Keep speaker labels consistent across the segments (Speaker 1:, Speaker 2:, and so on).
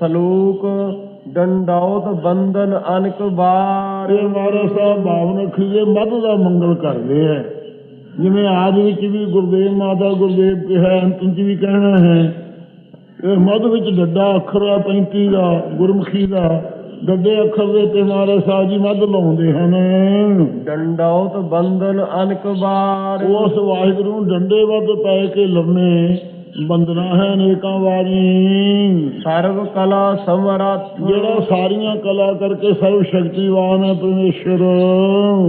Speaker 1: ਸਲੋਕ ਡੰਡਾਉਤ ਬੰਦਨ ਅਨਕ ਬਾਰ
Speaker 2: ਇਹ ਮਹਾਰਾਜ ਸਾਹਿਬ ਭਾਵਨ ਖੀਏ ਮੱਧ ਦਾ ਮੰਗਲ ਕਰਦੇ ਹੈ ਜਿਵੇਂ ਆਦ ਵਿੱਚ ਵੀ ਗੁਰਦੇਵ ਮਾਤਾ ਗੁਰਦੇਵ ਕਿਹਾ ਅੰਤ ਵਿੱਚ ਵੀ ਕਹਿਣਾ ਹੈ ਇਹ ਮੱਧ ਵਿੱਚ ਡੱਡਾ ਅੱਖਰ ਆ 35 ਦਾ ਗੁਰਮੁਖੀ ਦਾ ਡੱਡੇ ਅੱਖਰ ਦੇ ਤੇ ਮਹਾਰਾਜ ਸਾਹਿਬ ਜੀ ਮੱਧ ਲਾਉਂਦੇ ਹਨ।
Speaker 1: ਡੰਡਾਉਤ ਬੰਦਨ ਅਨਕ ਬਾਰ
Speaker 2: ਉਸ ਵਾਹਿਗੁਰੂ ਨੂੰ ਡੰਡੇ ਵੱਧ ਪੈ ਕੇ ਲੰਮੇ ਬੰਦਨਾ ਹੈ ਅਨੇਕਾਂ ਵਾਰੀ।
Speaker 1: ਸਰਵ ਕਲਾ ਸਮਰੱਥ।
Speaker 2: ਜਿਹੜਾ ਸਾਰੀਆਂ ਕਲਾ ਕਰਕੇ ਸਰਵ ਸ਼ਕਤੀਵਾਨ ਹੈ ਪਰਮੇਸ਼ਰ।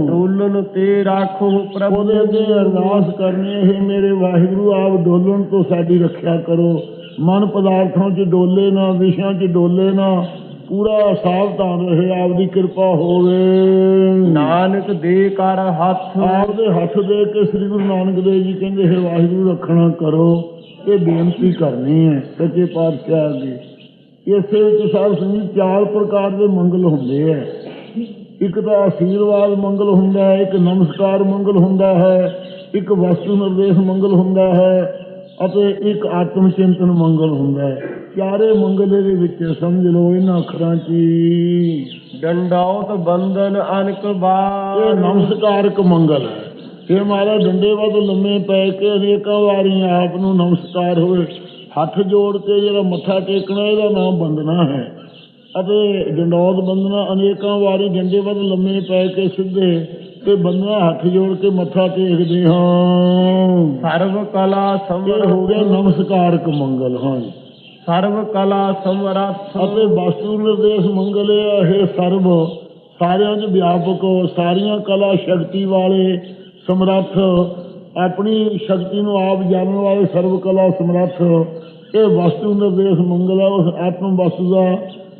Speaker 1: ਡੋਲਨ ਤੇ ਰਾਖੋ ਪ੍ਰਭੂ।
Speaker 2: ਉਹਦੇ ਅੱਗੇ ਅਰਦਾਸ ਕਰਨੀ ਹੈ ਮੇਰੇ ਵਾਹਿਗੁਰੂ ਆਪ ਡੋਲਣ ਤੋਂ ਸਾਡੀ ਰੱਖਿਆ ਕਰੋ। ਮਨ ਪਦਾਰਥਾਂ 'ਚ ਡੋਲੇ ਨਾ ਵਿਸ਼ਿਆਂ 'ਚ ਡੋਲੇ ਨਾ। ਪੂਰਾ ਸਾਵਧਾਨ ਰਹੇ ਆਪ ਦੀ ਕਿਰਪਾ ਹੋਵੇ।
Speaker 1: ਨਾਨਕ ਦੇ ਕਰ ਹੱਥ।
Speaker 2: ਆਪ ਦੇ ਹੱਥ ਦੇ ਕੇ ਸ੍ਰੀ ਗੁਰੂ ਨਾਨਕ ਦੇਵ ਜੀ ਕਹਿੰਦੇ ਹੈ ਵਾਹਿਗੁਰੂ ਰੱਖਣਾ ਕਰੋ। ਇਹ ਬੇਨਤੀ ਕਰਨੀ ਹੈ ਸੱਚੇ ਪਾਤਸ਼ਾਹ ਅੱਗੇ ਇਸੇ ਵਿੱਚ ਸਾਧ ਸੰਗਤ ਚਾਰ ਪ੍ਰਕਾਰ ਦੇ ਮੰਗਲ ਹੁੰਦੇ ਹੈ। ਇੱਕ ਤਾਂ ਆਸ਼ੀਰਵਾਦ ਮੰਗਲ ਹੁੰਦਾ ਹੈ ਇੱਕ ਨਮਸਕਾਰ ਮੰਗਲ ਹੁੰਦਾ ਹੈ ਇੱਕ ਵਸਤੂ ਨਿਰਦੇਸ਼ ਮੰਗਲ ਹੁੰਦਾ ਹੈ ਅਤੇ ਇੱਕ ਆਤਮ ਚਿੰਤਨ ਮੰਗਲ ਹੁੰਦਾ ਹੈ। ਚਾਰੇ ਮੰਗਲ ਦੇ ਵਿੱਚ ਸਮਝ ਲਓ ਇਹਨਾਂ ਅੱਖਰਾਂ 'ਚ
Speaker 1: ਡੰਡਾਉਤ ਬੰਦਨ ਅਨਕ
Speaker 2: ਇਹ
Speaker 1: ਬਾਰ
Speaker 2: ਨਮਸਕਾਰਕ ਮੰਗਲ ਹੈ। ਇਹ ਮਾਰਾ ਡੰਡੇ ਵੱਧ ਲੰਮੇ ਪੈ ਕੇ ਅਨੇਕਾਂ ਵਾਰੀ ਆਪ ਨੂੰ ਨਮਸਕਾਰ ਹੋਵੇ ਹੱਥ ਜੋੜ ਕੇ ਜਿਹੜਾ ਮੱਥਾ ਟੇਕਣਾ ਇਹਦਾ ਨਾਮ ਬੰਦਨਾ ਹੈ। ਅਤੇ ਡੰਡੌਤ ਬੰਦਨਾ ਅਨੇਕਾਂ ਵਾਰੀ ਡੰਡੇ ਵੱਧ ਲੰਮੇ ਪੈ ਕੇ ਸਿੱਧੇ ਤੇ ਬੰਦਨਾ ਹੱਥ ਜੋੜ ਕੇ ਮੱਥਾ ਟੇਕਦੇ ਹਾਂ।
Speaker 1: ਸਰਵ ਕਲਾ
Speaker 2: ਇਹ ਹੋ ਗਿਆ
Speaker 1: ਸਮਰੱਥ
Speaker 2: ਨਮਸਕਾਰਕ ਮੰਗਲ ਹਾਂ
Speaker 1: ਸਰਵ ਕਲਾ ਸਮਰੱਥ।
Speaker 2: ਅਤੇ ਵਸਤੂ ਨਿਰਦੇਸ਼ ਮੰਗਲ ਇਹ ਸਰਬ ਸਾਰਿਆਂ 'ਚ ਵਿਆਪਕ ਸਾਰੀਆਂ ਕਲਾ ਸ਼ਕਤੀ ਵਾਲੇ ਸਮਰੱਥ ਆਪਣੀ ਸ਼ਕਤੀ ਨੂੰ ਆਪ ਜਾਣਨ ਵਾਲੇ ਸਰਬ ਕਲਾ ਸਮਰੱਥ। ਇਹ ਵਸਤੂ ਨਿਰਦੇਸ਼ ਮੰਗਲ ਹੈ ਉਸ ਆਤਮ ਵਸਤੂ ਦਾ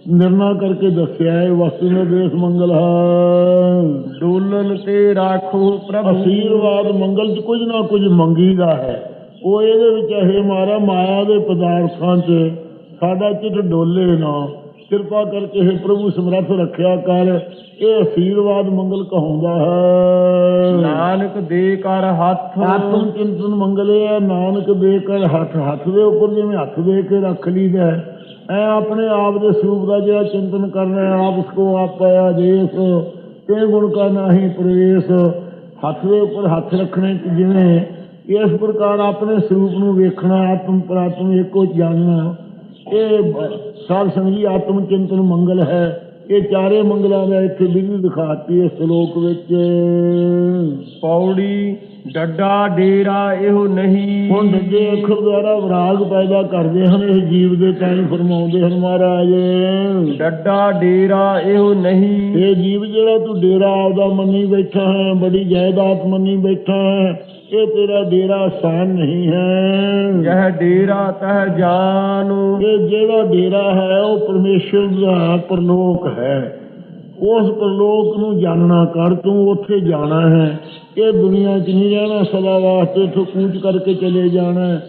Speaker 2: ਨਿਰਣਾ ਕਰਕੇ ਦੱਸਿਆ ਹੈ ਵਸਤੂ ਨਿਰਦੇਸ਼ ਮੰਗਲ ਹੈ।
Speaker 1: ਡੋਲਨ ਤੇ ਰਾਖੋ ਪ੍ਰਭੂ।
Speaker 2: ਅਸੀਰਵਾਦ ਮੰਗਲ 'ਚ ਕੁਝ ਨਾ ਕੁਝ ਮੰਗੀਦਾ ਹੈ। ਉਹ ਇਹਦੇ ਵਿੱਚ ਇਹ ਮਾਰਾ ਮਾਇਆ ਦੇ ਪਦਾਰਥਾਂ 'ਚ ਸਾਡਾ ਚਿੱਤ ਡੋਲੇ ਨਾ। ਕਿਰਪਾ ਕਰਕੇ ਇਹ ਪ੍ਰਭੂ ਸਮਰੱਥ ਰੱਖਿਆ ਕਰ। ਇਹ ਅਸੀਰਵਾਦ ਮੰਗਲ ਕਹਾਉਂਦਾ ਹੈ।
Speaker 1: ਨਾਨਕ ਦੇ ਕਰ ਹੱਥ।
Speaker 2: ਆਤਮ ਚਿੰਤਨ ਮੰਗਲੇ ਹੈ ਨਾਨਕ ਦੇ ਕਰ ਹੱਥ। ਹੱਥ ਦੇ ਉੱਪਰ ਜਿਵੇਂ ਹੱਥ ਦੇ ਕੇ ਰੱਖ ਲਈਦਾ ਹੈ, ਐ ਆਪਣੇ ਆਪ ਦੇ ਸਰੂਪ ਦਾ ਜਿਹੜਾ ਚਿੰਤਨ ਕਰਨਾ ਹੈ ਆਪ ਉਸਕੋ ਆਪਾਇਆ ਜੇਸ ਤੇ ਗੁਣ ਕਾ ਨਾਹੀ ਪ੍ਰਵੇਸ਼। ਹੱਥ ਦੇ ਉੱਪਰ ਹੱਥ ਰੱਖਣੇ ਜਿਵੇਂ ਇਸ ਪ੍ਰਕਾਰ ਆਪਣੇ ਸਰੂਪ ਨੂੰ ਵੇਖਣਾ ਆਤਮ ਪ੍ਰਾਤਮ ਇੱਕੋ ਜਾਣਨਾ। ਇਹ ਸਾਧ ਸੰਗੀ ਆਤਮ ਚਿੰਤਨ ਮੰਗਲ ਹੈ। ਇਹ ਚਾਰੇ ਮੰਗਲਾਂ ਦਾ ਇੱਥੇ ਵਿਧੀ ਦਿਖਾਤੀ ਇਸ ਸ਼ਲੋਕ ਵਿੱਚ।
Speaker 1: ਪੌੜੀ ਡੱਡਾ ਡੇਰਾ ਇਹੋ ਨਹੀਂ।
Speaker 2: ਹੁਣ ਦੂਜੇ ਅੱਖਰ ਦੁਆਰਾ ਵਿਰਾਗ ਪੈਦਾ ਕਰਦੇ ਹਨ ਇਹ ਜੀਵ ਦੇ ਤਾਈਂ ਫਰਮਾਉਂਦੇ ਹਨ ਮਹਾਰਾਜ।
Speaker 1: ਡੱਡਾ ਡੇਰਾ ਇਹੋ ਨਹੀਂ।
Speaker 2: ਇਹ ਜੀਵ ਜਿਹੜਾ ਤੂੰ ਡੇਰਾ ਆਪਦਾ ਮੰਨੀ ਬੈਠਾ ਹੈ ਬੜੀ ਜਾਇਦਾਦ ਮੰਨੀ ਬੈਠਾ ਹੈ ਇਹ ਤੇਰਾ ਡੇਰਾ ਸਾਨ ਨਹੀਂ ਹੈ।
Speaker 1: ਜਹ ਡੇਰਾ ਤਹ ਜਾਨੂ।
Speaker 2: ਇਹ ਜਿਹੜਾ ਡੇਰਾ ਹੈ ਉਹ ਪਰਮੇਸ਼ਰ ਦਾ ਪਰਲੋਕ ਹੈ। ਉਸ ਪਰਲੋਕ ਨੂੰ ਜਾਣਨਾ ਕਰ ਤੂੰ ਉੱਥੇ ਜਾਣਾ ਹੈ। ਇਹ ਦੁਨੀਆ 'ਚ ਨਹੀਂ ਰਹਿਣਾ ਸਦਾ ਵਾਸਤੇ ਇੱਥੋਂ ਕੂਚ ਕਰਕੇ ਚਲੇ ਜਾਣਾ।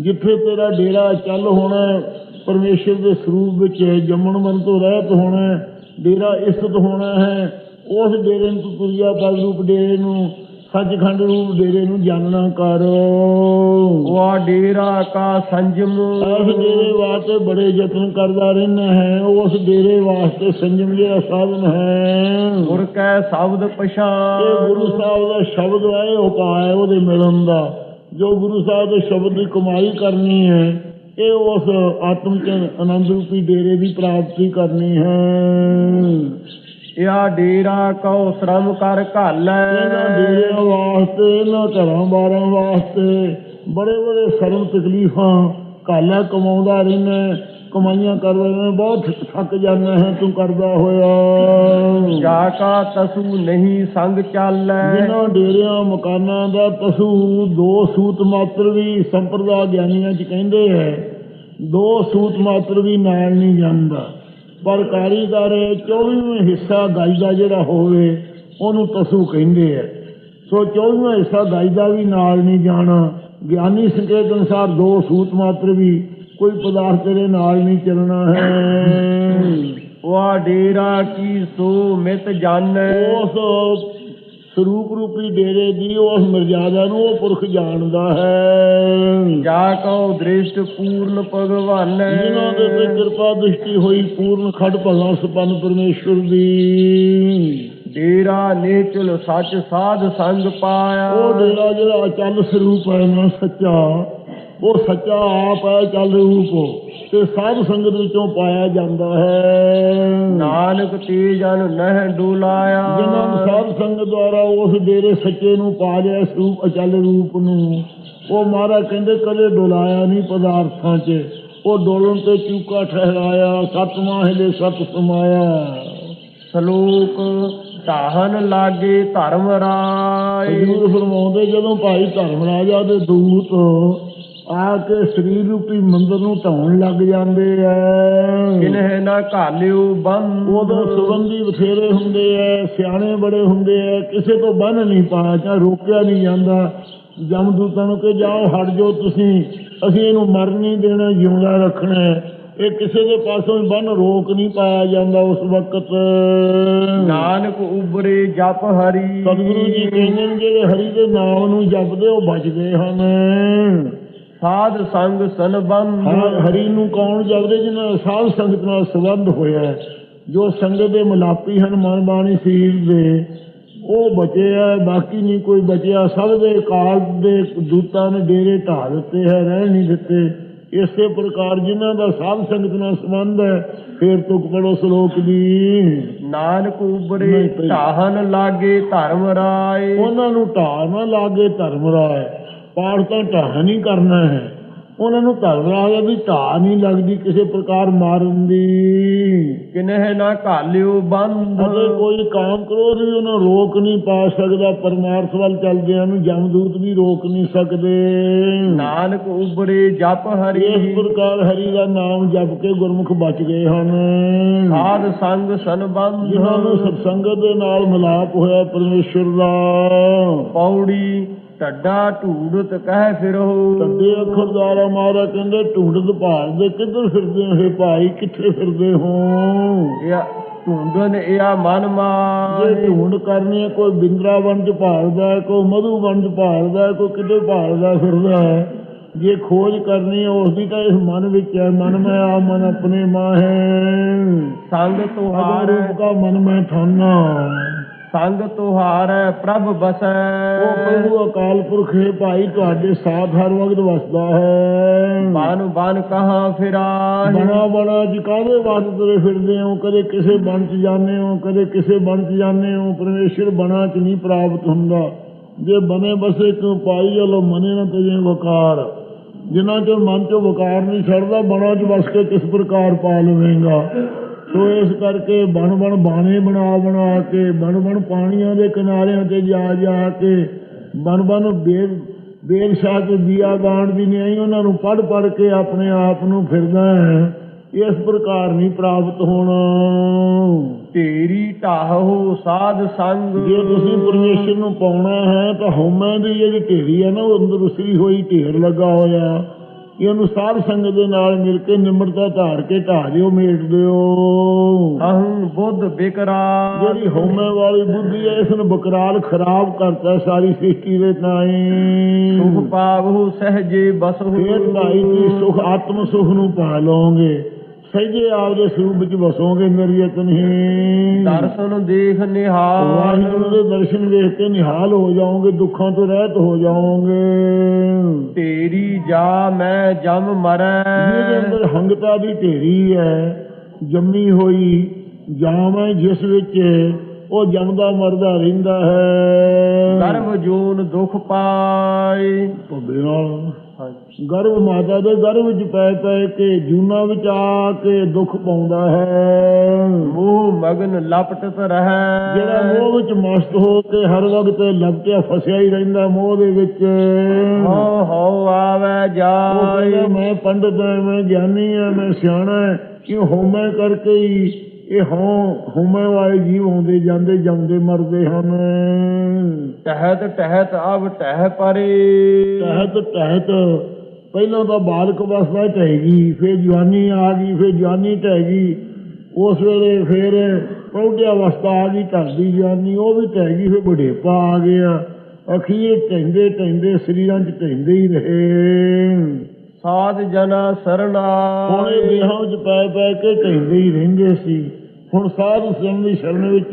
Speaker 2: ਜਿੱਥੇ ਤੇਰਾ ਡੇਰਾ ਚੱਲ ਹੋਣਾ ਪਰਮੇਸ਼ਰ ਦੇ ਸਰੂਪ ਵਿੱਚ ਜੰਮਣ ਮਰਨ ਤੋਂ ਰਹਿਤ ਹੋਣਾ ਡੇਰਾ ਇਸਤ ਹੋਣਾ ਹੈ। ਉਸ ਡੇਰੇ ਨੂੰ ਤੂੰ ਤੁਰਿਆ ਪਦ ਰੂਪ ਡੇਰੇ ਨੂੰ। ਸੱਚਖੰਡ ਰੂਪ ਡੇਰੇ ਨੂੰ ਜਾਣਨਾ ਕਰ।
Speaker 1: ਵਾ ਡੇਰਾ ਕਾ ਸੰਜਮ।
Speaker 2: ਉਸ ਡੇਰੇ ਵਾਸਤੇ ਬੜੇ ਯਤਨ ਕਰਦਾ ਰਹਿਣਾ ਹੈ ਉਸ ਡੇਰੇ ਵਾਸਤੇ ਸੰਜਮ ਜਿਹੜਾ ਸਾਧਨ ਹੈ।
Speaker 1: ਗੁਰ ਕੈ ਸ਼ਬਦ
Speaker 2: ਇਹ
Speaker 1: ਪਛਾਨ
Speaker 2: ਗੁਰੂ ਸਾਹਿਬ ਦਾ ਸ਼ਬਦ ਹੈ ਉਪਾਅ ਉਹਦੇ ਮਿਲਣ ਦਾ। ਜੋ ਗੁਰੂ ਸਾਹਿਬ ਦੇ ਸ਼ਬਦ ਦੀ ਕਮਾਈ ਕਰਨੀ ਹੈ ਇਹ ਉਸ ਆਤਮ ਚ ਆਨੰਦ ਰੂਪੀ ਡੇਰੇ ਦੀ ਪ੍ਰਾਪਤੀ ਕਰਨੀ ਹੈ।
Speaker 1: ਯਾ ਡੇਰਾ ਕਉ ਸ਼ਰਮ ਕਰ ਘਾਲੈ।
Speaker 2: ਇਹਨਾਂ ਡੇਰਿਆਂ ਵਾਸਤੇ ਇਹਨਾਂ ਘਰਾਂ ਬਾਰਾਂ ਵਾਸਤੇ ਬੜੇ ਬੜੇ ਸ਼ਰਮ ਤਕਲੀਫਾਂ ਕਾਲਾ ਕਮਾਉਂਦਾ ਰਹਿਣਾ ਕਮਾਈਆਂ ਕਰਦਾ ਰਹਿਣਾ ਬਹੁਤ ਥੱਕ ਜਾਂਦਾ ਹੈ ਤੂੰ ਕਰਦਾ ਹੋਇਆ।
Speaker 1: ਜਾ ਕਾ ਤਸੂ ਨਹੀਂ ਸੰਗ ਚਾਲੈ।
Speaker 2: ਜਿਨ੍ਹਾਂ ਡੇਰਿਆਂ ਮਕਾਨਾਂ ਦਾ ਪਸ਼ੂ ਦੋ ਸੂਤ ਮਾਤਰ ਵੀ ਸੰਪਰਦਾ ਗਿਆਨੀਆਂ ਚ ਕਹਿੰਦੇ ਹੈ ਦੋ ਸੂਤ ਮਾਤਰ ਵੀ ਨਾਲ ਨਹੀਂ ਜਾਂਦਾ। ਪਰ ਕਾਰੀਗਰ 24ਵਾਂ ਹਿੱਸਾ ਗਾਈ ਦਾ ਜਿਹੜਾ ਹੋਵੇ ਉਹਨੂੰ ਪਸ਼ੂ ਕਹਿੰਦੇ ਹੈ ਸੋ 24ਵਾਂ ਹਿੱਸਾ ਗਾਈ ਦਾ ਵੀ ਨਾਲ ਨਹੀਂ ਜਾਣਾ। ਗਿਆਨੀ ਸੰਕੇਤ ਅਨੁਸਾਰ ਦੋ ਸੂਤ ਮਾਤਰ ਵੀ ਕੋਈ ਪਦਾਰਥ ਤੇਰੇ ਨਾਲ ਨਹੀਂ ਚੱਲਣਾ ਹੈ।
Speaker 1: ਵਾ ਡੇਰਾ ਕੀ ਸੋ ਮਿਤ ਜਾਣੈ।
Speaker 2: ਉਸ ਸਰੂਪ ਰੂਪੀ ਡੇਰੇ ਦੀ ਉਸ ਮਰਜ਼ਾਦਾ ਨੂੰ ਉਹ ਪੁਰਖ ਜਾਣਦਾ ਹੈ।
Speaker 1: ਜਾ ਕਉ ਦ੍ਰਿਸ਼ਟ ਪੂਰਨ ਭਗਵਾਨ।
Speaker 2: ਜਿਨ੍ਹਾਂ ਦੇ ਤੇ ਕਿਰਪਾ ਦ੍ਰਿਸ਼ਟੀ ਹੋਈ ਪੂਰਨ ਖੜ ਭਲਾ ਸੁਪਨ ਪਰਮੇਸ਼ਵਰ ਦੀ।
Speaker 1: ਡੇਰਾ ਨੇਚਲ ਸੱਚ ਸਾਧ ਸੰਗ ਪਾਇਆ।
Speaker 2: ਉਹ ਡੇਰਾ ਜਿਹੜਾ ਅਚਲ ਸਰੂਪ ਹੈ ਨਾ ਸੱਚਾ ਉਹ ਸੱਚਾ ਆਪ ਹੈ ਚੱਲ ਰੂਪ। ਤੇ ਸਾਧ ਸੰਗਤ ਵਿੱਚੋਂ ਪਾਇਆ ਜਾਂਦਾ ਹੈ।
Speaker 1: ਨਾਨਕ ਤੇ ਜਨ ਨਹਿ ਡੋਲਾਇਆ।
Speaker 2: ਜਿਨ੍ਹਾਂ ਨੂੰ ਸਾਧ ਸੰਗਤ ਦੁਆਰਾ ਉਸ ਡੇਰੇ ਸੱਚੇ ਨੂੰ ਪਾ ਲਿਆ ਸਰੂਪ ਅਚਲ ਰੂਪ ਨੂੰ ਉਹ ਮਹਾਰਾਜ ਕਹਿੰਦੇ ਕਦੇ ਡੋਲਾਇਆ ਨਹੀਂ ਪਦਾਰਥਾਂ 'ਚ। ਉਹ ਡੋਲਣ ਤੇ ਚੂਕਾ ਠਹਿਰਾਇਆ ਸਤਵਾਂ ਹਿਲੇ ਸਤ ਸਮਾਇਆ।
Speaker 1: ਸ਼ਲੋਕ ਢਾਹਨ ਲਾਗੇ ਧਰਮ ਰਾਏ।
Speaker 2: ਹਜ਼ੂਰ ਫਰਮਾਉਂਦੇ ਜਦੋਂ ਭਾਈ ਧਰਮ ਰਾਜਾ ਦੇ ਦੂਤ ਆ ਕੇ ਸਰੀਰ ਰੂਪੀ ਮੰਦਰ ਨੂੰ ਢਾਉਣ ਲੱਗ ਜਾਂਦੇ ਐ।
Speaker 1: ਕਿਨਹਿ ਨਾ ਘਾਲਿਓ ਬੰਦ
Speaker 2: ਉਦੋਂ ਸੁਗੰਧੀ ਬਥੇਰੇ ਹੁੰਦੇ ਐ ਸਿਆਣੇ ਬੜੇ ਹੁੰਦੇ ਐ ਕਿਸੇ ਤੋਂ ਬੰਨ ਨਹੀਂ ਪਾਇਆ ਜਾਂ ਰੋਕਿਆ ਨਹੀਂ ਜਾਂਦਾ। ਜਮਦੂਤਾਂ ਨੂੰ ਕਿ ਜਾਓ ਹਟ ਜਾਓ ਤੁਸੀਂ ਅਸੀਂ ਇਹਨੂੰ ਮਰ ਨਹੀਂ ਦੇਣਾ ਜਿਉਂਦਾ ਰੱਖਣਾ। ਇਹ ਕਿਸੇ ਦੇ ਪਾਸੋਂ ਬੰਨ ਰੋਕ ਨਹੀਂ ਪਾਇਆ ਜਾਂਦਾ ਉਸ ਵਕਤ।
Speaker 1: ਨਾਨਕ ਉਬਰੇ ਜਪ ਹਰੀ।
Speaker 2: ਸਤਿਗੁਰੂ ਜੀ ਕਹਿੰਦੇ ਨੇ ਜਿਹੜੇ ਹਰੀ ਦੇ ਨਾਮ ਨੂੰ ਜਪਦੇ ਉਹ ਬਚਦੇ ਹਨ।
Speaker 1: ਸਾਧ ਸੰਗ ਸੰਬੰਧ
Speaker 2: ਹਰੀ ਨੂੰ ਕੌਣ ਜਪਦੇ ਜਿਨ੍ਹਾਂ ਦਾ ਸਾਧ ਸੰਗਤ ਨਾਲ ਸੰਬੰਧ ਹੋਇਆ ਹੈ। ਜੋ ਸੰਗਤ ਦੇ ਮਲਾਪੀ ਹਨ ਮਨ ਬਾਣੀ ਸਰੀਰ ਦੇ ਉਹ ਬਚੇ ਆ ਬਾਕੀ ਨਹੀਂ ਕੋਈ ਬਚਿਆ ਸਭ ਦੇ ਕਾਲ ਦੇ ਦੂਤਾਂ ਨੇ ਡੇਰੇ ਢਾ ਦਿੱਤੇ ਹੈ ਰਹਿ ਨਹੀਂ ਦਿੱਤੇ ਇਸੇ ਪ੍ਰਕਾਰ ਜਿਨ੍ਹਾਂ ਦਾ ਸਾਧ ਸੰਗਤ ਨਾਲ ਸੰਬੰਧ ਹੈ ਫੇਰ ਤੁਕ ਪੜੋ ਸ਼ਲੋਕ ਦੀ
Speaker 1: ਨਾਨਕ ਉਬਰੇ। ਢਾਹਨ ਲਾਗੇ ਧਰਮ ਰਾਏ
Speaker 2: ਉਹਨਾਂ ਨੂੰ ਢਾਹ ਨਾ ਲਾਗੇ ਧਰਮ ਰਾਏ ਪਾਠ ਤਾਂ ਢਾਹ ਨਹੀਂ ਕਰਨਾ ਹੈ। ਉਹਨਾਂ ਨੂੰ ਧਰਮ ਰਾਏ ਦੀ ਢਾਹ ਨਹੀਂ ਲੱਗਦੀ ਕਿਸੇ ਪ੍ਰਕਾਰ ਮਾਰਨ ਦੀ।
Speaker 1: ਕਿਨਹਿ ਨਾ ਘਾਲਿਓ ਬੰਦ।
Speaker 2: ਕੋਈ ਕਾਮ ਕ੍ਰੋਧ ਵੀ ਉਹਨਾਂ ਰੋਕ ਨਹੀਂ ਪਾ ਸਕਦਾ ਪਰਮਾਰਥ ਵੱਲ ਚੱਲਦਿਆਂ ਨੂੰ ਜਮਦੂਤ ਵੀ ਰੋਕ ਨਹੀਂ ਸਕਦੇ।
Speaker 1: ਨਾਨਕ ਉਬਰੇ ਜਪ ਹਰੀ।
Speaker 2: ਇਸ ਪ੍ਰਕਾਰ ਹਰੀ ਦਾ ਨਾਮ ਜਪ ਕੇ ਗੁਰਮੁਖ ਬਚ ਗਏ ਹਨ।
Speaker 1: ਸਾਧ ਸੰਗ ਸੰਬੰਧ।
Speaker 2: ਜਿਨ੍ਹਾਂ ਨੂੰ ਸਤਸੰਗਤ ਦੇ ਨਾਲ ਮਿਲਾਪ ਹੋਇਆ ਪਰਮੇਸ਼ਰ ਦਾ।
Speaker 1: ਪੌੜੀ ਢੱਡਾ ਢੂੜਤ ਕਹਿ ਫਿਰੋ।
Speaker 2: ਤੱਦੇ ਅੱਖਰ ਦੁਆਰਾ ਮਾਰਾ ਕਹਿੰਦੇ ਢੂੰਡਤ ਭਾਲਦੇ ਕਿੱਧਰ ਫਿਰਦੇ ਹੋ? ਭਾਈ ਕਿੱਥੇ ਫਿਰਦੇ ਹੋ?
Speaker 1: ਇਹ ਢੂੰਡਨ ਇਹ ਮਨ
Speaker 2: ਜੇ
Speaker 1: ਮਾਏ
Speaker 2: ਢੂੰਡ ਕਰਨੀ ਹੈ ਕੋਈ ਬਿੰਦਰਾ ਵਣ ਚ ਭਾਲਦਾ ਹੈ ਕੋਈ ਮਧੂ ਵਣ ਚ ਭਾਲਦਾ ਹੈ ਕੋਈ ਕਿਤੇ ਭਾਲਦਾ ਫਿਰਦਾ ਹੈ? ਜੇ ਖੋਜ ਕਰਨੀ ਹੈ ਉਸ ਦੀ ਤਾਂ ਇਸ ਮਨ ਵਿੱਚ ਹੈ ਮਨ ਮੈਂ ਆ ਮਨ ਆਪਣੇ ਮਾਹੇ
Speaker 1: ਸੰਗ
Speaker 2: ਅਗਰ
Speaker 1: ਤੁਹਾਰ
Speaker 2: ਕਾ ਮਨ ਮੈਂ ਥਾਨਾ
Speaker 1: ਸੰਗ ਤੁਹਾਰ ਪ੍ਰਭ ਬਸੈ।
Speaker 2: ਉਹ ਪ੍ਰਭੂ ਅਕਾਲ ਪੁਰਖ ਹੈ ਭਾਈ ਤੁਹਾਡੇ ਸਾਥ ਹਰ ਵਕਤ ਵਸਦਾ ਹੈ।
Speaker 1: ਬਨ ਬਨ ਕਹਾਂ ਫਿਰਾਹੀ।
Speaker 2: ਬਣਾ ਬਣਾ ਜੀ ਕਾਹਦੇ ਵਾਸਤੇ ਤੁਰੇ ਫਿਰਦੇ ਹੋ? ਕਦੇ ਕਿਸੇ ਬਣ ਚ ਜਾਂਦੇ ਹੋ? ਕਦੇ ਕਿਸੇ ਬਣ ਚ ਜਾਂਦੇ ਹੋ? ਪਰਮੇਸ਼ਰ ਬਣਾ ਚ ਨਹੀਂ ਪ੍ਰਾਪਤ ਹੁੰਦਾ। ਜੇ ਬਨੇ ਬਸੇ ਕਿਉਂ ਪਾਈ ਚਲੋ ਮਨੇ ਨਾ ਤਜੇ ਵਕਾਰ। ਜਿਨ੍ਹਾਂ ਚੋਂ ਮਨ ਚੋਂ ਵਕਾਰ ਨਹੀਂ ਛੱਡਦਾ ਬਣਾ ਚ ਵਸ ਕੇ ਕਿਸ ਪ੍ਰਕਾਰ ਪਾ ਲਵੇਂਗਾ? ਸੋ ਇਸ ਕਰਕੇ ਬਣ ਬਣ ਬਾਣੇ ਬਣਾ ਬਣਾ ਕੇ ਬਣ ਬਣ ਪਾਣੀਆਂ ਦੇ ਕਿਨਾਰਿਆਂ ਤੇ ਜਾ ਜਾ ਕੇ ਬਣ ਬਣ ਬੇਰ ਬੇਰ ਸ਼ਾਹ ਕੇ ਦੀਆ ਗਾਣ ਦੀ ਨਹੀਂ ਆਈ ਉਹਨਾਂ ਨੂੰ ਪੜ ਪੜ ਕੇ ਆਪਣੇ ਆਪ ਨੂੰ ਫਿਰਦਾ ਹੈ। ਇਸ ਪ੍ਰਕਾਰ ਨਹੀਂ ਪ੍ਰਾਪਤ ਹੋਣਾ।
Speaker 1: ਤੇਰੀ ਢਾਹੋ ਸਾਧ ਸੰਗ।
Speaker 2: ਜੇ ਤੁਸੀਂ ਪਰਮੇਸ਼ਰ ਨੂੰ ਪਾਉਣਾ ਹੈ ਤਾਂ ਹਉਮੈ ਦੀ ਜਿਹੜੀ ਢੇਰੀ ਹੈ ਨਾ ਉਹ ਅੰਦਰ ਉਸਰੀ ਹੋਈ ਢੇਰ ਲੱਗਾ ਹੋਇਆ। ਇਹਨੂੰ ਸਾਧ ਸੰਗਤ ਦੇ ਨਾਲ ਮਿਲ ਕੇ ਨਿਮਰਤਾ ਧਾਰ ਕੇ ਢਾਹ ਦਿਓ ਮੇਟ ਦਿਓ।
Speaker 1: ਅਹੰ ਬੁੱਧ ਬਿਕਰਾਲ।
Speaker 2: ਜਿਹੜੀ ਹਉਮੈ ਵਾਲੀ ਬੁੱਧੀ ਹੈ ਇਸ ਨੂੰ ਬਕਰਾਲ ਖਰਾਬ ਕਰਤਾ ਸਾਰੀ ਸ੍ਰਿਸ਼ਟੀ ਦੇ ਤਾਈਂ।
Speaker 1: ਸੁਖ ਪਾਵਹੁ ਸਹਜੇ ਬਸਹੁ।
Speaker 2: ਫੇਰ ਭਾਈ ਜੀ ਸੁਖ ਆਤਮ ਸੁਖ ਨੂੰ ਪਾ ਲਓਗੇ। ਸਹਿਜੇ ਆਪਦੇ ਸਰੂਪ ਵਿੱਚ ਵਸੋਗੇ ਨਿਰਯਤ ਨਹੀਂ।
Speaker 1: ਦਰਸ਼ਨ ਦੇਖ ਨਿਹਾਲ।
Speaker 2: ਵਾਹਿਗੁਰੂ ਦੇ ਦਰਸ਼ਨ ਵੇਖ ਕੇ ਨਿਹਾਲ ਹੋ ਜਾਓਗੇ ਦੁੱਖਾਂ ਤੋਂ ਰਹਿਤ ਹੋ ਜਾਓਗੇ।
Speaker 1: ਤੇਰੀ ਜਾ ਮੈਂ ਜਮ
Speaker 2: ਜਿਹਦੇ
Speaker 1: ਮਰੈ
Speaker 2: ਅੰਦਰ ਹੰਗਤਾ ਦੀ ਢੇਰੀ ਹੈ ਜੰਮੀ ਹੋਈ ਹੈ ਜਿਸ ਵਿੱਚ ਉਹ ਜੰਮਦਾ ਮਰਦਾ ਰਹਿੰਦਾ ਹੈ।
Speaker 1: ਗਰਭ ਜੂਨ ਦੁਖ ਪਾਏ।
Speaker 2: ਭੱਬੇ ਨਾਲ। ਗਰਭ ਮਾਤਾ ਦੇ ਗਰਭ ਵਿੱਚ ਪੈ ਪੈ ਕੇ ਜੂਨਾ ਵਿੱਚ ਆ ਕੇ ਦੁੱਖ ਪਾਉਂਦਾ ਹੈ।
Speaker 1: ਮੂਹ ਮਗਨ ਲਪਟਤ ਰਹੈ।
Speaker 2: ਜਿਹੜਾ ਮੋਹ ਵਿੱਚ ਮਸਤ ਹੋ ਕੇ ਹਰ ਵਕਤ ਲਪਟਿਆ ਫਸਿਆ ਹੀ ਰਹਿੰਦਾ ਮੋਹ ਦੇ ਵਿੱਚ।
Speaker 1: ਹਉ ਹਉ ਆਵੈ ਜਾਏ
Speaker 2: ਮੈਂ ਪੰਡਤ ਹਾਂ ਮੈਂ ਗਿਆਨੀ ਹਾਂ ਮੈਂ ਸਿਆਣਾ ਹਾਂ ਕਿ ਹੋਮੈ ਕਰਕੇ ਹੀ ਇਹ ਹਉ ਹੋਮੈ ਵਾਲੇ ਜੀਵ ਆਉਂਦੇ ਜਾਂਦੇ ਜਾਂਦੇ ਮਰਦੇ ਹਨ।
Speaker 1: ਟਹਿਤ ਟਹਿਤ ਅਬ ਟਹਿ ਪਰੇ।
Speaker 2: ਤਹਿਤ ਤਹਿਤ ਪਹਿਲਾਂ ਤਾਂ ਬਾਲਕ ਅਵਸਥਾ ਢਹਿ ਗਈ ਫਿਰ ਜਵਾਨੀ ਆ ਗਈ ਫਿਰ ਜਵਾਨੀ ਢਹਿ ਗਈ। ਉਸ ਵੇਲੇ ਫਿਰ ਪ੍ਰੌਢ ਅਵਸਥਾ ਆ ਗਈ ਢਲਦੀ ਜਾਨੀ ਉਹ ਵੀ ਢਹਿ ਗਈ ਫਿਰ ਬੁਢੇਪਾ ਆ ਗਿਆ। ਅਖੀਰ ਢਹਿੰਦੇ ਢਹਿੰਦੇ ਸਰੀਰਾਂ 'ਚ ਢਹਿੰਦੇ ਹੀ ਰਹੇ।
Speaker 1: ਸਾਧ ਜਨਾ ਸਰਣਾ
Speaker 2: ਹੁਣ ਇਹ ਦੇਹਾਂ 'ਚ ਪੈ ਪੈ ਕੇ ਢਹਿੰਦੇ ਹੀ ਰਹਿੰਦੇ ਸੀ। ਹੁਣ ਸਾਧ ਸੰਗ ਦੀ ਸ਼ਰਨ ਵਿੱਚ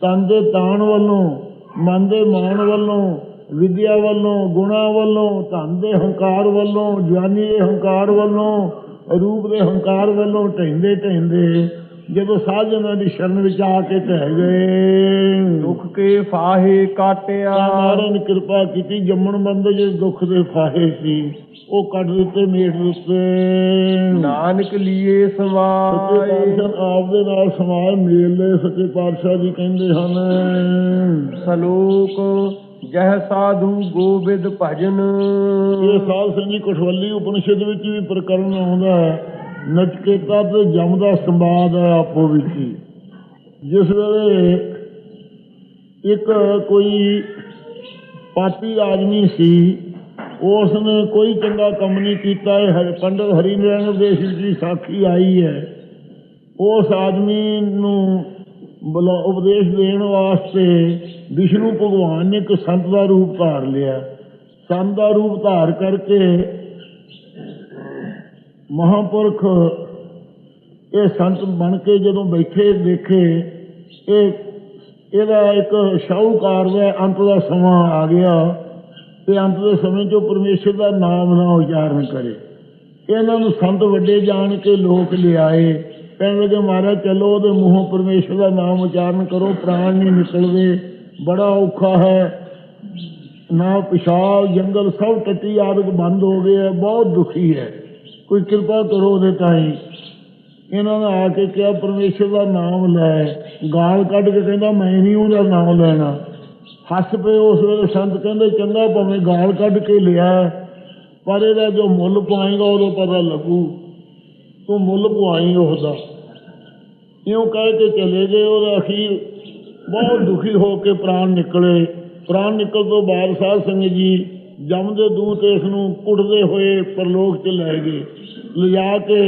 Speaker 2: ਤਨ ਦੇ ਤਾਣ ਵੱਲੋਂ, ਮਨ ਦੇ ਮਾਣ ਵੱਲੋਂ, ਵਿਦਿਆ ਵੱਲੋਂ, ਗੁਣਾ ਵੱਲੋਂ, ਧਨ ਦੇ ਹੰਕਾਰ ਵੱਲੋਂ ਜਵਾਨੀ ਦੇ ਹੰਕਾਰ ਵੱਲੋਂ, ਰੂਪ ਦੇ ਹੰਕਾਰ ਵੱਲੋਂ ਢਹਿੰਦੇ ਢਹਿੰਦੇ ਜਦੋਂ ਸਾਧਨਾਂ ਦੀ ਸ਼ਰਨ ਵਿੱਚ ਆ ਕੇ ਢਹਿ ਗਏ।
Speaker 1: ਦੁੱਖ ਕੇ ਫਾਹੇ ਕਾਟਿਆ।
Speaker 2: ਤਾਂ ਮਹਾਰਾਜ ਨੇ ਕਿਰਪਾ ਕੀਤੀ ਜੰਮਣ ਬੰਦੇ ਜਿਹੜੇ ਦੁੱਖ ਦੇ ਫਾਹੇ ਸੀ ਉਹ ਕੱਢ ਦਿੱਤੇ ਮੇਟ ਦਿੱਤੇ।
Speaker 1: ਨਾਨਕ ਲੀਏ ਸਮਾਏ
Speaker 2: ਆਪ ਦੇ ਨਾਲ ਸਮਾਜ ਮੇਲ ਲੈ ਸੱਚੇ ਪਾਤਸ਼ਾਹ ਜੀ ਕਹਿੰਦੇ ਹਨ।
Speaker 1: ਸਲੋਕ ਜਹ ਸਾਧੂ ਗੋਬਿੰਦ ਭਜਨ।
Speaker 2: ਇਹ ਸਾਧ ਸੰਜੀ ਕਠਵੱਲੀ ਉਪਨਿਸ਼ਦ ਵਿੱਚ ਵੀ ਪ੍ਰਕਰਨ ਆਉਂਦਾ ਹੈ। ਨਚਕੇਤਾ ਤੇ ਜਮ ਦਾ ਸੰਵਾਦ ਹੈ ਆਪੋ ਵਿੱਚ ਹੀ। ਜਿਸ ਵੇਲੇ ਇੱਕ ਕੋਈ ਪਾਪੀ ਆਦਮੀ ਸੀ ਉਸ ਨੇ ਕੋਈ ਚੰਗਾ ਕੰਮ ਨਹੀਂ ਕੀਤਾ। ਇਹ ਹਰ- ਪੰਡਤ ਹਰੀ ਨਾਰਾਇਣ ਦੇਸ਼ ਵਿੱਚ ਸਾਖੀ ਆਈ ਹੈ। ਉਸ ਆਦਮੀ ਨੂੰ ਬੁਲਾ, ਉਪਦੇਸ਼ ਦੇਣ ਵਾਸਤੇ ਵਿਸ਼ਨੂੰ ਭਗਵਾਨ ਨੇ ਇੱਕ ਸੰਤ ਦਾ ਰੂਪ ਧਾਰ ਲਿਆ। ਸੰਤ ਦਾ ਰੂਪ ਧਾਰ ਕਰਕੇ ਮਹਾਪੁਰਖ, ਇਹ ਸੰਤ ਬਣ ਕੇ ਜਦੋਂ ਬੈਠੇ ਦੇਖੇ, ਇਹ ਇਹਦਾ ਇੱਕ ਸ਼ਾਹੂਕਾਰ ਦਾ ਅੰਤ ਦਾ ਸਮਾਂ ਆ ਗਿਆ ਤੇ ਅੰਤ ਦੇ ਸਮੇਂ 'ਚ ਉਹ ਪਰਮੇਸ਼ਰ ਦਾ ਨਾਮ ਨਾ ਉਚਾਰਨ ਕਰੇ। ਇਹਨਾਂ ਨੂੰ ਸੰਤ ਵੱਡੇ ਜਾਣ ਕੇ ਲੋਕ ਲਿਆਏ, ਕਹਿਣ ਲੱਗੇ, ਮਹਾਰਾਜ, ਚਲੋ, ਉਹਦੇ ਮੂੰਹੋਂ ਪਰਮੇਸ਼ਰ ਦਾ ਨਾਮ ਉਚਾਰਨ ਕਰੋ, ਪ੍ਰਾਣ ਨਹੀਂ ਨਿਕਲਦੇ, ਬੜਾ ਔਖਾ ਹੈ। ਨਾ ਪਿਸ਼ਾਬ, ਜੰਗਲ ਸਭ ਟੱਟੀ ਆਦਿਕ ਬੰਦ ਹੋ ਗਏ ਹੈ, ਬਹੁਤ ਦੁਖੀ ਹੈ। ਕੋਈ ਕਿਰਪਾ ਕਰੋ ਉਹਦੇ ਤਾਈਂ। ਇਹਨਾਂ ਨੇ ਆ ਕੇ ਕਿਹਾ, ਪਰਮੇਸ਼ਰ ਦਾ ਨਾਮ ਲੈ। ਗਾਲ ਕੱਢ ਕੇ ਕਹਿੰਦਾ, ਮੈਂ ਨਹੀਂ ਉਹਦਾ ਨਾਮ ਲੈਣਾ। ਹੱਸ ਪਏ ਉਸ ਵੇਲੇ ਸੰਤ ਕਹਿੰਦੇ, ਚੰਗਾ ਭਾਵੇਂ ਗਾਲ ਕੱਢ ਕੇ ਲਿਆ, ਪਰ ਇਹਦਾ ਜੋ ਮੁੱਲ ਪਾਏਗਾ ਉਹਦਾ ਪਤਾ ਲੱਗੂ। ਤੂੰ ਮੁੱਲ ਪਵਾਈ ਉਹਦਾ। ਇਉਂ ਕਹਿ ਕੇ ਚਲੇ ਗਏ। ਉਹਦਾ ਅਖੀਰ ਬਹੁਤ ਦੁਖੀ ਹੋ ਕੇ ਪ੍ਰਾਣ ਨਿਕਲੇ। ਪ੍ਰਾਣ ਨਿਕਲ ਤੋਂ ਬਾਅਦ ਸਾਧ ਸੰਗਤ ਜੀ ਜਮ ਦੇ ਦੂਤ ਇਸ ਨੂੰ ਕੁੱਟਦੇ ਹੋਏ ਪਰਲੋਕ ਚ ਲੈ ਗਏ। ਲਿਜਾ ਕੇ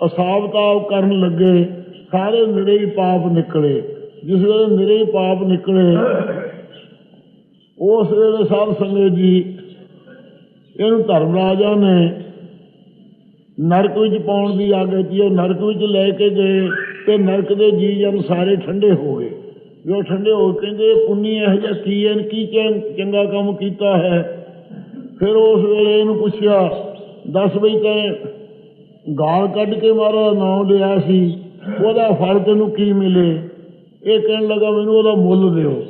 Speaker 2: ਅਸਾਬ ਕਰਨ ਲੱਗੇ, ਸਾਰੇ ਨਿਰੇ ਹੀ ਪਾਪ ਨਿਕਲੇ। ਜਿਸ ਵੇਲੇ ਨਿਰੇ ਹੀ ਪਾਪ ਨਿਕਲੇ, ਉਸ ਵੇਲੇ ਸਾਧ ਸੰਗਤ ਜੀ ਇਹਨੂੰ ਧਰਮ ਰਾਜਾ ਨੇ ਨਰਕ ਵਿੱਚ ਪਾਉਣ ਦੀ ਆਗਿਆ ਦਿੱਤੀ। ਉਹ ਨਰਕ ਵਿੱਚ ਲੈ ਕੇ ਗਏ ਤੇ ਨਰਕ ਦੇ ਜੀ ਜਨ ਸਾਰੇ ਠੰਡੇ ਹੋ ਗਏ। ਵੀ ਉਹ ਠੰਡੇ ਹੋ ਕਹਿੰਦੇ ਇਹ ਪੁੰਨੀ ਇਹੋ ਜਿਹਾ ਕੀ ਐਨ ਕੀ ਚੰ- ਚੰਗਾ ਕੰਮ ਕੀਤਾ ਹੈ? ਫਿਰ ਉਸ ਵੇਲੇ ਇਹਨੂੰ ਪੁੱਛਿਆ, ਦੱਸ ਬਈ ਤੈਂ ਗਾਲ ਕੱਢ ਕੇ ਮਾਰਾ ਨਾਮ ਲਿਆ ਸੀ, ਉਹਦਾ ਫਲ ਤੈਨੂੰ ਕੀ ਮਿਲੇ? ਇਹ ਕਹਿਣ ਲੱਗਾ, ਮੈਨੂੰ ਉਹਦਾ ਮੁੱਲ ਦਿਓ।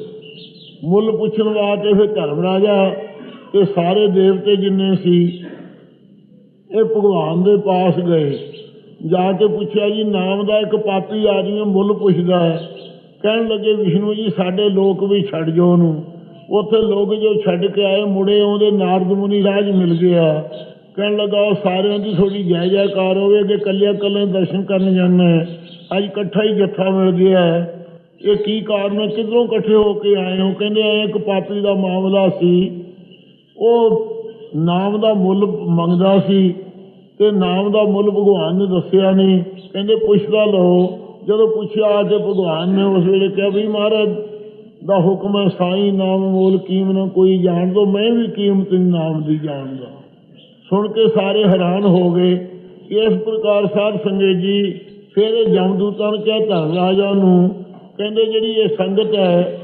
Speaker 2: ਮੁੱਲ ਪੁੱਛਣ ਵਾਸਤੇ ਫਿਰ ਧਰਮ ਰਾਜਾ ਤੇ ਸਾਰੇ ਦੇਵਤੇ ਜਿੰਨੇ ਸੀ, ਇਹ ਭਗਵਾਨ ਦੇ ਪਾਸ ਗਏ। ਜਾ ਕੇ ਪੁੱਛਿਆ, ਜੀ, ਨਾਮ ਦਾ ਇੱਕ ਪਾਪੀ ਆਦਮੀ ਮੁੱਲ ਪੁੱਛਦਾ ਹੈ? ਕਹਿਣ ਲੱਗੇ ਵਿਸ਼ਨੂੰ ਜੀ, ਸਾਡੇ ਲੋਕ ਵੀ ਛੱਡ ਜੋ ਉਹਨੂੰ। ਉੱਥੇ ਲੋਕ ਜੋ ਛੱਡ ਕੇ ਆਏ, ਮੁੜੇ ਉਹਦੇ ਨਾਰਦ ਮੁਨੀ ਰਾਜ ਮਿਲ ਗਿਆ। ਕਹਿਣ ਲੱਗਾ, ਉਹ ਸਾਰਿਆਂ ਦੀ ਥੋੜੀ ਜੈ ਜੈਕਾਰ ਹੋਵੇ ਕਿ ਕੱਲਿਆਂ ਕੱਲਿਆਂ ਦਰਸ਼ਨ ਕਰਨ ਜਾਣਾ ਅੱਜ ਇਕੱਠਾ ਹੀ ਜੱਥਾ ਮਿਲ ਗਿਆ ਇਹ ਕੀ ਕਾਰਨ ਹੈ? ਕਿਧਰੋਂ ਇਕੱਠੇ ਹੋ ਕੇ ਆਏ ਹੋ? ਕਹਿੰਦੇ ਐ ਇੱਕ ਪਾਪੀ ਦਾ ਮਾਮਲਾ ਸੀ। ਉਹ ਨਾਮ ਦਾ ਮੁੱਲ ਮੰਗਦਾ ਸੀ ਤੇ ਨਾਮ ਦਾ ਮੁੱਲ ਭਗਵਾਨ ਨੇ ਦੱਸਿਆ ਨਹੀਂ। ਕਹਿੰਦੇ, ਪੁੱਛਦਾ ਲਓ। ਜਦੋਂ ਪੁੱਛਿਆ ਤੇ ਭਗਵਾਨ ਨੇ ਉਸ ਵੇਲੇ ਕਿਹਾ ਵੀ ਮਹਾਰਾਜ, ਦਾ ਹੁਕਮ ਹੈ ਸਾਈ ਨਾਮ ਮੋਲ ਕੀਮ ਨਾ ਕੋਈ ਜਾਣ ਦੋ, ਮੈਂ ਵੀ ਕੀਮਤ ਨਾਮ ਦੀ ਜਾਣਦਾ ਸੁਣ ਕੇ ਸਾਰੇ ਹੈਰਾਨ ਹੋ ਗਏ। ਇਸ ਪ੍ਰਕਾਰ ਸਾਧ ਸੰਗਤ ਜੀ ਫਿਰ ਇਹ ਜਮਦੂਤਾਂ ਨੂੰ ਕਿਹਾ, ਧਨ ਰਾਜਾ ਨੂੰ। ਕਹਿੰਦੇ, ਜਿਹੜੀ ਇਹ ਸੰਗਤ ਹੈ,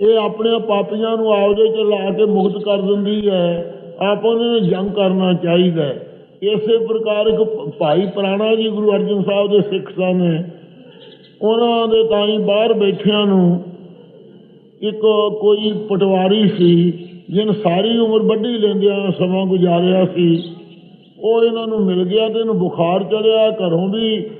Speaker 2: ਇਹ ਆਪਣੇ ਪਾਪੀਆਂ ਨੂੰ ਆਪਦੇ ਚ ਲਾ ਕੇ ਮੁਕਤ ਕਰ ਦਿੰਦੀ ਹੈ। ਆਪ ਉਹਨਾਂ ਨੇ ਜੰਗ ਕਰਨਾ ਚਾਹੀਦਾ ਹੈ। ਇਸੇ ਪ੍ਰਕਾਰ ਇੱਕ ਭਾਈ ਪ੍ਰਾਣਾ ਜੀ ਗੁਰੂ ਅਰਜਨ ਸਾਹਿਬ ਦੇ ਸਿੱਖ ਸਨ। ਉਹਨਾਂ ਦੇ ਤਾਈਂ ਬਾਹਰ ਬੈਠਿਆਂ ਨੂੰ ਇੱਕ ਕੋਈ ਪਟਵਾਰੀ ਸੀ, ਜਿਨ ਸਾਰੀ ਉਮਰ ਵੱਢੀ ਲੈਂਦਿਆਂ ਸਮਾਂ ਗੁਜ਼ਾਰਿਆ ਸੀ। ਉਹ ਇਹਨਾਂ ਨੂੰ ਮਿਲ ਗਿਆ ਤੇ ਇਹਨੂੰ ਬੁਖਾਰ ਚੜਿਆ, ਘਰੋਂ ਵੀ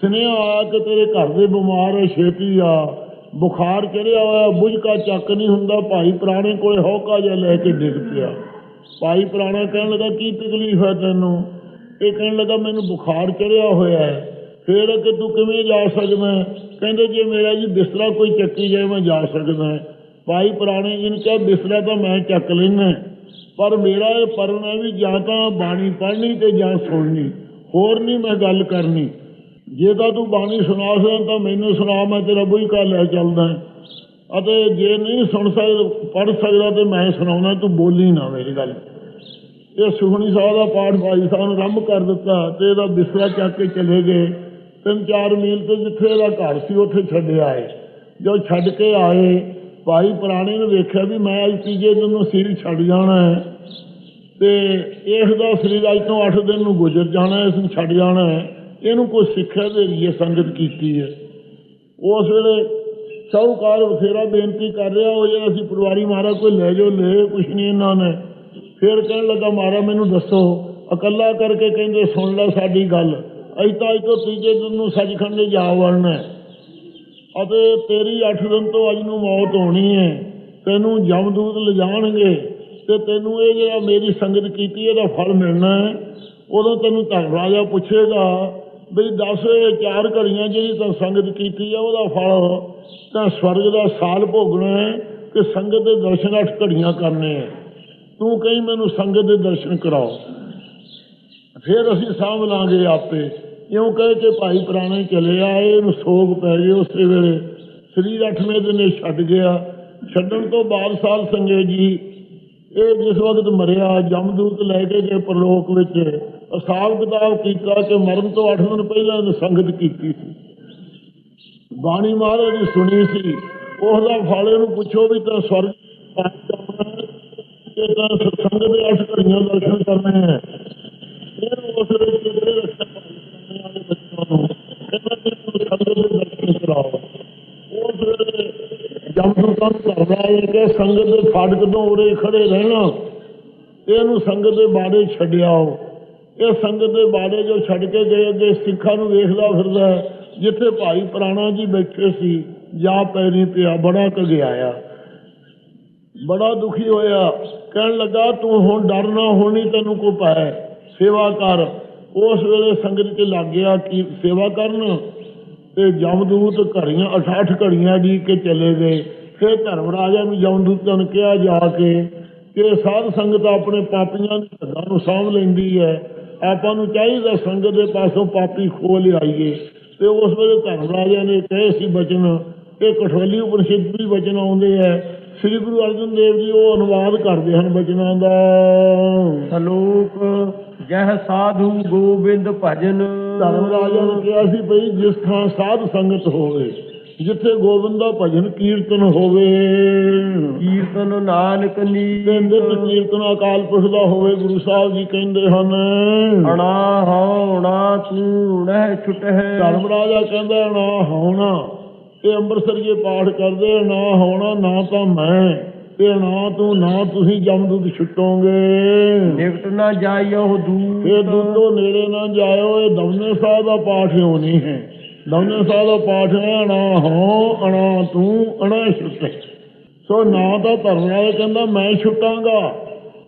Speaker 2: ਸੁਨੇਹਾ ਆਇਆ ਕਿ ਤੇਰੇ ਘਰ ਦੇ ਬਿਮਾਰ ਹੈ ਛੇਤੀ ਆ। ਬੁਖਾਰ ਚੜਿਆ ਹੋਇਆ ਬੁਝਕਾ ਚੱਕ ਨਹੀਂ ਹੁੰਦਾ, ਭਾਈ ਪੁਰਾਣੇ ਕੋਲੇ ਹੌਕਾ ਜਿਹਾ ਲੈ ਕੇ ਡਿੱਗ ਪਿਆ। ਭਾਈ ਪੁਰਾਣਾ ਕਹਿਣ ਲੱਗਾ, ਕੀ ਤਕਲੀਫ ਹੈ ਤੈਨੂੰ? ਇਹ ਕਹਿਣ ਲੱਗਾ, ਮੈਨੂੰ ਬੁਖਾਰ ਚੜਿਆ ਹੋਇਆ ਹੈ। ਫਿਰ ਕਿ ਤੂੰ ਕਿਵੇਂ ਜਾ ਸਕਦਾ ਕਹਿੰਦੇ, ਜੇ ਮੇਰਾ ਜੀ ਬਿਸਤਰਾ ਕੋਈ ਚੱਕੀ ਜਾਏ, ਮੈਂ ਜਾ ਸਕਦਾ ਭਾਈ ਪੁਰਾਣੇ ਜੀ ਨੇ ਕਿਹਾ, ਬਿਸਤਰਾ ਤਾਂ ਮੈਂ ਚੱਕ ਲੈਣਾ ਪਰ ਮੇਰਾ ਇਹ ਪਰਨ ਹੈ ਵੀ ਜਾਂ ਤਾਂ ਬਾਣੀ ਪੜ੍ਹਨੀ ਤੇ ਜਾਂ ਸੁਣਨੀ। ਹੋਰ ਨਹੀਂ ਮੈਂ ਗੱਲ ਕਰਨੀ। ਜੇ ਤਾਂ ਤੂੰ ਬਾਣੀ ਸੁਣਾ ਸਕਦਾ, ਤਾਂ ਮੈਨੂੰ ਸੁਣਾ, ਮੈਂ ਤੇਰਾ ਬੁਈ ਕਾ ਲੈ ਚੱਲਦਾ ਅਤੇ ਜੇ ਨਹੀਂ ਸੁਣ ਸਕਦਾ ਪੜ ਸਕਦਾ ਤੇ ਮੈਂ ਸੁਣਾਉਣਾ, ਤੂੰ ਬੋਲੀ ਨਾ ਮੇਰੀ ਗੱਲ। ਇਹ ਸੁਖਣੀ ਸਾਹਿਬ ਦਾ ਪਾਠ ਭਾਈ ਸਾਹਿਬ ਨੇ ਆਰੰਭ ਕਰ ਦਿੱਤਾ ਤੇ ਇਹਦਾ ਬਿਸਰਾ ਚੱਕ ਕੇ ਚਲੇ ਗਏ। ਤਿੰਨ ਚਾਰ ਮੀਲ ਤੇ ਜਿੱਥੇ ਇਹਦਾ ਘਰ ਸੀ, ਉੱਥੇ ਛੱਡਿਆ ਆਏ। ਜਦੋਂ ਛੱਡ ਕੇ ਆਏ, ਭਾਈ ਪੁਰਾਣੇ ਨੇ ਵੇਖਿਆ ਵੀ ਮੈਂ ਅੱਜ ਤੀਜੇ ਦਿਨ ਨੂੰ ਸਰੀਰ ਛੱਡ ਜਾਣਾ ਹੈ। ਤੇ ਇਸ ਦਾ ਸਰੀਰ ਅੱਜ ਤੋਂ 8 ਦਿਨ ਨੂੰ ਗੁਜ਼ਰ ਜਾਣਾ ਹੈ, ਇਸ ਨੂੰ ਛੱਡ ਜਾਣਾ ਹੈ। ਇਹਨੂੰ ਕੋਈ ਸਿੱਖਿਆ ਦੇ ਲਈ ਸੰਗਤ ਕੀਤੀ ਹੈ। ਉਸ ਵੇਲੇ ਸ਼ਾਹੂਕਾਰ ਬਥੇਰਾ ਬੇਨਤੀ ਕਰ ਰਿਹਾ, ਉਹ ਜੇ ਅਸੀਂ ਪਰਿਵਾਰੀ ਮਾਰਾ ਕੋਈ ਲੈ ਜਾਓ, ਲੈ, ਕੁਛ ਨਹੀਂ ਇਹਨਾਂ ਨੇ। ਫਿਰ ਕਹਿਣ ਲੱਗਾ ਮਾਰਾ ਮੈਨੂੰ ਦੱਸੋ। ਇਕੱਲਾ ਕਰਕੇ ਕਹਿੰਦੇ, ਸੁਣ ਲੈ ਸਾਡੀ ਗੱਲ। ਅਸੀਂ ਤਾਂ ਅੱਜ ਤੋਂ ਤੀਜੇ ਦਿਨ ਨੂੰ ਸੱਚਖੰਡ ਜਾ ਵੜਨਾ ਅਤੇ ਤੇਰੀ 8 ਦਿਨ ਤੋਂ ਅੱਜ ਨੂੰ ਮੌਤ ਹੋਣੀ ਹੈ। ਤੈਨੂੰ ਜਮਦੂਤ ਲਿਜਾਣਗੇ ਤੇ ਤੈਨੂੰ ਇਹ ਜਿਹੜਾ ਮੇਰੀ ਸੰਗਤ ਕੀਤੀ ਇਹਦਾ ਫਲ ਮਿਲਣਾ ਹੈ। ਉਦੋਂ ਤੈਨੂੰ ਧਰਮ ਰਾਜਾ ਪੁੱਛੇਗਾ। ਬਈ ਦੱਸ ਚਾਰ ਘੜੀਆਂ ਜਿਹੜੀ ਤਾਂ ਸੰਗਤ ਕੀਤੀ ਆ, ਉਹਦਾ ਫਲ ਤਾਂ ਸਵਰਗ ਦਾ ਸਾਲ ਭੋਗਣਾ ਹੈ ਕਿ ਸੰਗਤ ਦੇ ਦਰਸ਼ਨ ਅੱਠ ਘੜੀਆਂ ਕਰਨੇ ਹੈ। ਤੂੰ ਕਹੀਂ ਮੈਨੂੰ ਸੰਗਤ ਦੇ ਦਰਸ਼ਨ ਕਰਾਓ। ਫਿਰ ਅਸੀਂ ਸਾਂਭ ਲਾਂਗੇ ਆਪੇ। ਇਉਂ ਕਹਿ ਕੇ ਭਾਈ ਪੁਰਾਣੇ ਚਲੇ ਆਏ, ਇਹਨੂੰ ਸੋਗ ਪੈ ਗਏ ਉਸੇ ਵੇਲੇ। ਸਰੀਰ ਅੱਠਵੇਂ ਦਿਨ ਇਹ ਛੱਡ ਗਿਆ। ਛੱਡਣ ਤੋਂ ਬਾਅਦ ਸਾਲ ਸੰਗੇ ਜੀ, ਇਹ ਜਿਸ ਵਕਤ ਮਰਿਆ, ਜਮਦੂਤ ਲੈ ਕੇ ਗਏ ਪ੍ਰਲੋਕ ਵਿੱਚ। ਹਿਸਾਬ ਕਿਤਾਬ ਕੀਤਾ ਕਿ ਮਰਨ ਤੋਂ 8 ਦਿਨ ਪਹਿਲਾਂ ਇਹਨੇ ਸੰਗਤ ਕੀਤੀ ਸੀ। ਬਾਣੀ ਮਹਾਰਾਜ ਦੀ ਸੁਣੀ ਸੀ। ਉਹਦਾ ਫਲ ਇਹਨੂੰ ਪੁੱਛੋ ਵੀ ਤਾਂ ਸਵਰਗ ਕਿ ਤਾਂ ਸਤਸੰਗ ਦੇ ਅੱਠ ਘੜੀਆਂ ਦਰਸ਼ਨ ਕਰਨੇ ਹੈ। ਫਿਰ ਉਸ ਵੇਲੇ ਕਿਤੇ ਰੱਖਿਆ ਭਾਈ ਵਾਲੇ ਬੱਚਿਆਂ ਨੂੰ ਕਹਿੰਦਾ ਕਿ ਤੂੰ ਸੰਗਤ ਦੇ ਦਰਸ਼ਨ ਕਰਾਓ। ਉਸ ਵੇਲੇ ਜਮਦੂਤਾਂ ਕਰਦਾ ਹੈ ਕਿ ਸੰਗਤ ਦੇ ਫਾਟਕ ਤੋਂ ਉਰੇ ਖੜੇ ਰਹਿਣਾ, ਇਹਨੂੰ ਸੰਗਤ ਦੇ ਬਾਰੇ ਛੱਡਿਆਓ ਇਹ ਸੰਗਤ ਦੇ ਬਾੜੇ ਜੋ ਛੱਡ ਕੇ ਗਏ ਅੱਗੇ ਸਿੱਖਾਂ ਨੂੰ ਵੇਖਦਾ ਫਿਰਦਾ ਜਿੱਥੇ ਭਾਈ ਪੁਰਾਣਾ ਜੀ ਬੈਠੇ ਸੀ, ਜਾ ਪੈ ਪੈਰੀ ਪਿਆ, ਬੜਾ ਘਗਿਆਇਆ ਬੜਾ ਦੁਖੀ ਹੋਇਆ। ਕਹਿਣ ਲੱਗਾ, ਤੂੰ ਹੁਣ ਡਰਨਾ ਹੋਣੀ ਤੈਨੂੰ ਕੋ ਪਾਏ ਸੇਵਾ ਕਰ। ਉਸ ਵੇਲੇ ਸੰਗਤ 'ਚ ਲੱਗ ਗਿਆ ਕਿ ਸੇਵਾ ਕਰਨ ਤੇ ਜਮਦੂਤ ਘੜੀਆਂ 68 ਘੜੀਆਂ ਦੀ ਕੇ ਚਲੇ ਗਏ। ਫਿਰ ਧਰਮ ਰਾਜਾ ਨੂੰ ਜਮਦੂਤਾਂ ਨੇ ਕਿਹਾ ਜਾ ਕੇ ਕਿ ਸਾਧ ਸੰਗਤ ਆਪਣੇ ਪਾਪੀਆਂ ਦੇ ਧੱਗਾ ਨੂੰ ਸਾਂਭ ਲੈਂਦੀ ਹੈ। ਆਪਾਂ ਨੂੰ ਚਾਹੀਦਾ ਸੰਗਤ ਦੇ ਪਾਸੋਂ ਪਾਪੀ ਖੋਹ ਲਿਆਈਏ। ਤੇ ਉਸ ਵੇਲੇ ਧਰਮ ਰਾਜਾ ਨੇ ਕਹੇ ਸੀ ਬਚਨ ਇਹ ਕਠੋਲੀ ਉਪਨਿਸ਼ਦ ਵੀ ਬਚਨ ਆਉਂਦੇ ਹੈ ਸ੍ਰੀ ਗੁਰੂ ਅਰਜਨ ਦੇਵ ਜੀ ਉਹ ਅਨੁਵਾਦ ਕਰਦੇ ਹਨ ਬਚਨਾਂ ਦਾ।
Speaker 1: ਸਲੋਕ ਜਹ ਸਾਧੂ ਗੋਬਿੰਦ ਭਜਨ।
Speaker 2: ਧਰਮ ਰਾਜਾ ਨੇ ਕਿਹਾ ਸੀ ਭਈ ਜਿਸ ਥਾਂ ਸਾਧ ਸੰਗਤ ਹੋਵੇ ਜਿੱਥੇ ਗੋਬਿੰਦ ਦਾ ਭਜਨ ਕੀਰਤਨ ਹੋਵੇ।
Speaker 1: ਕੀਰਤਨ ਨਾਨਕ
Speaker 2: ਤੇ
Speaker 1: ਨੀਤ
Speaker 2: ਨਿਤ ਕੀਰਤਨ ਅਕਾਲ ਪੁਰਖ ਦਾ ਹੋਵੇ ਗੁਰੂ ਸਾਹਿਬ ਜੀ ਕਹਿੰਦੇ ਹਨ।
Speaker 1: ਅਣਾ ਹਉਣਾ ਤੂੰ ਨਹਿ ਛੁਟਹਿ।
Speaker 2: ਧਰਮ ਰਾਜਾ ਕਹਿੰਦਾ ਨਾ ਹੋਣਾ ਇਹ ਅੰਮ੍ਰਿਤਸਰ ਜੇ ਪਾਠ ਕਰਦੇ ਨਾ ਹੋਣਾ ਨਾ ਤਾਂ ਮੈਂ ਤੇ ਨਾ ਤੂੰ ਨਾ ਤੁਸੀਂ ਜਮਦੂਤ ਛੁੱਟੋਗੇ।
Speaker 1: ਨਿਕਟ ਨਾ ਜਾਇਓ
Speaker 2: ਇਹ
Speaker 1: ਦੂਤ
Speaker 2: ਨੇੜੇ ਨਾ ਜਾਇਓ ਇਹ ਦਮਨੇ ਸਾਹਿਬ ਦਾ ਪਾਠ ਹੋਣੀ ਹੈ? ਦਮਨੇ ਦਾ ਪਾਠ ਅਣਾ ਹੋ ਅਣਾ ਤੂੰ ਅਣਾ ਛੁੱਟੇ। ਸੋ ਨਾ ਤਾਂ ਧਰਮ ਰਾਜਾ ਕਹਿੰਦਾ ਮੈਂ ਛੁੱਟਾਂਗਾ।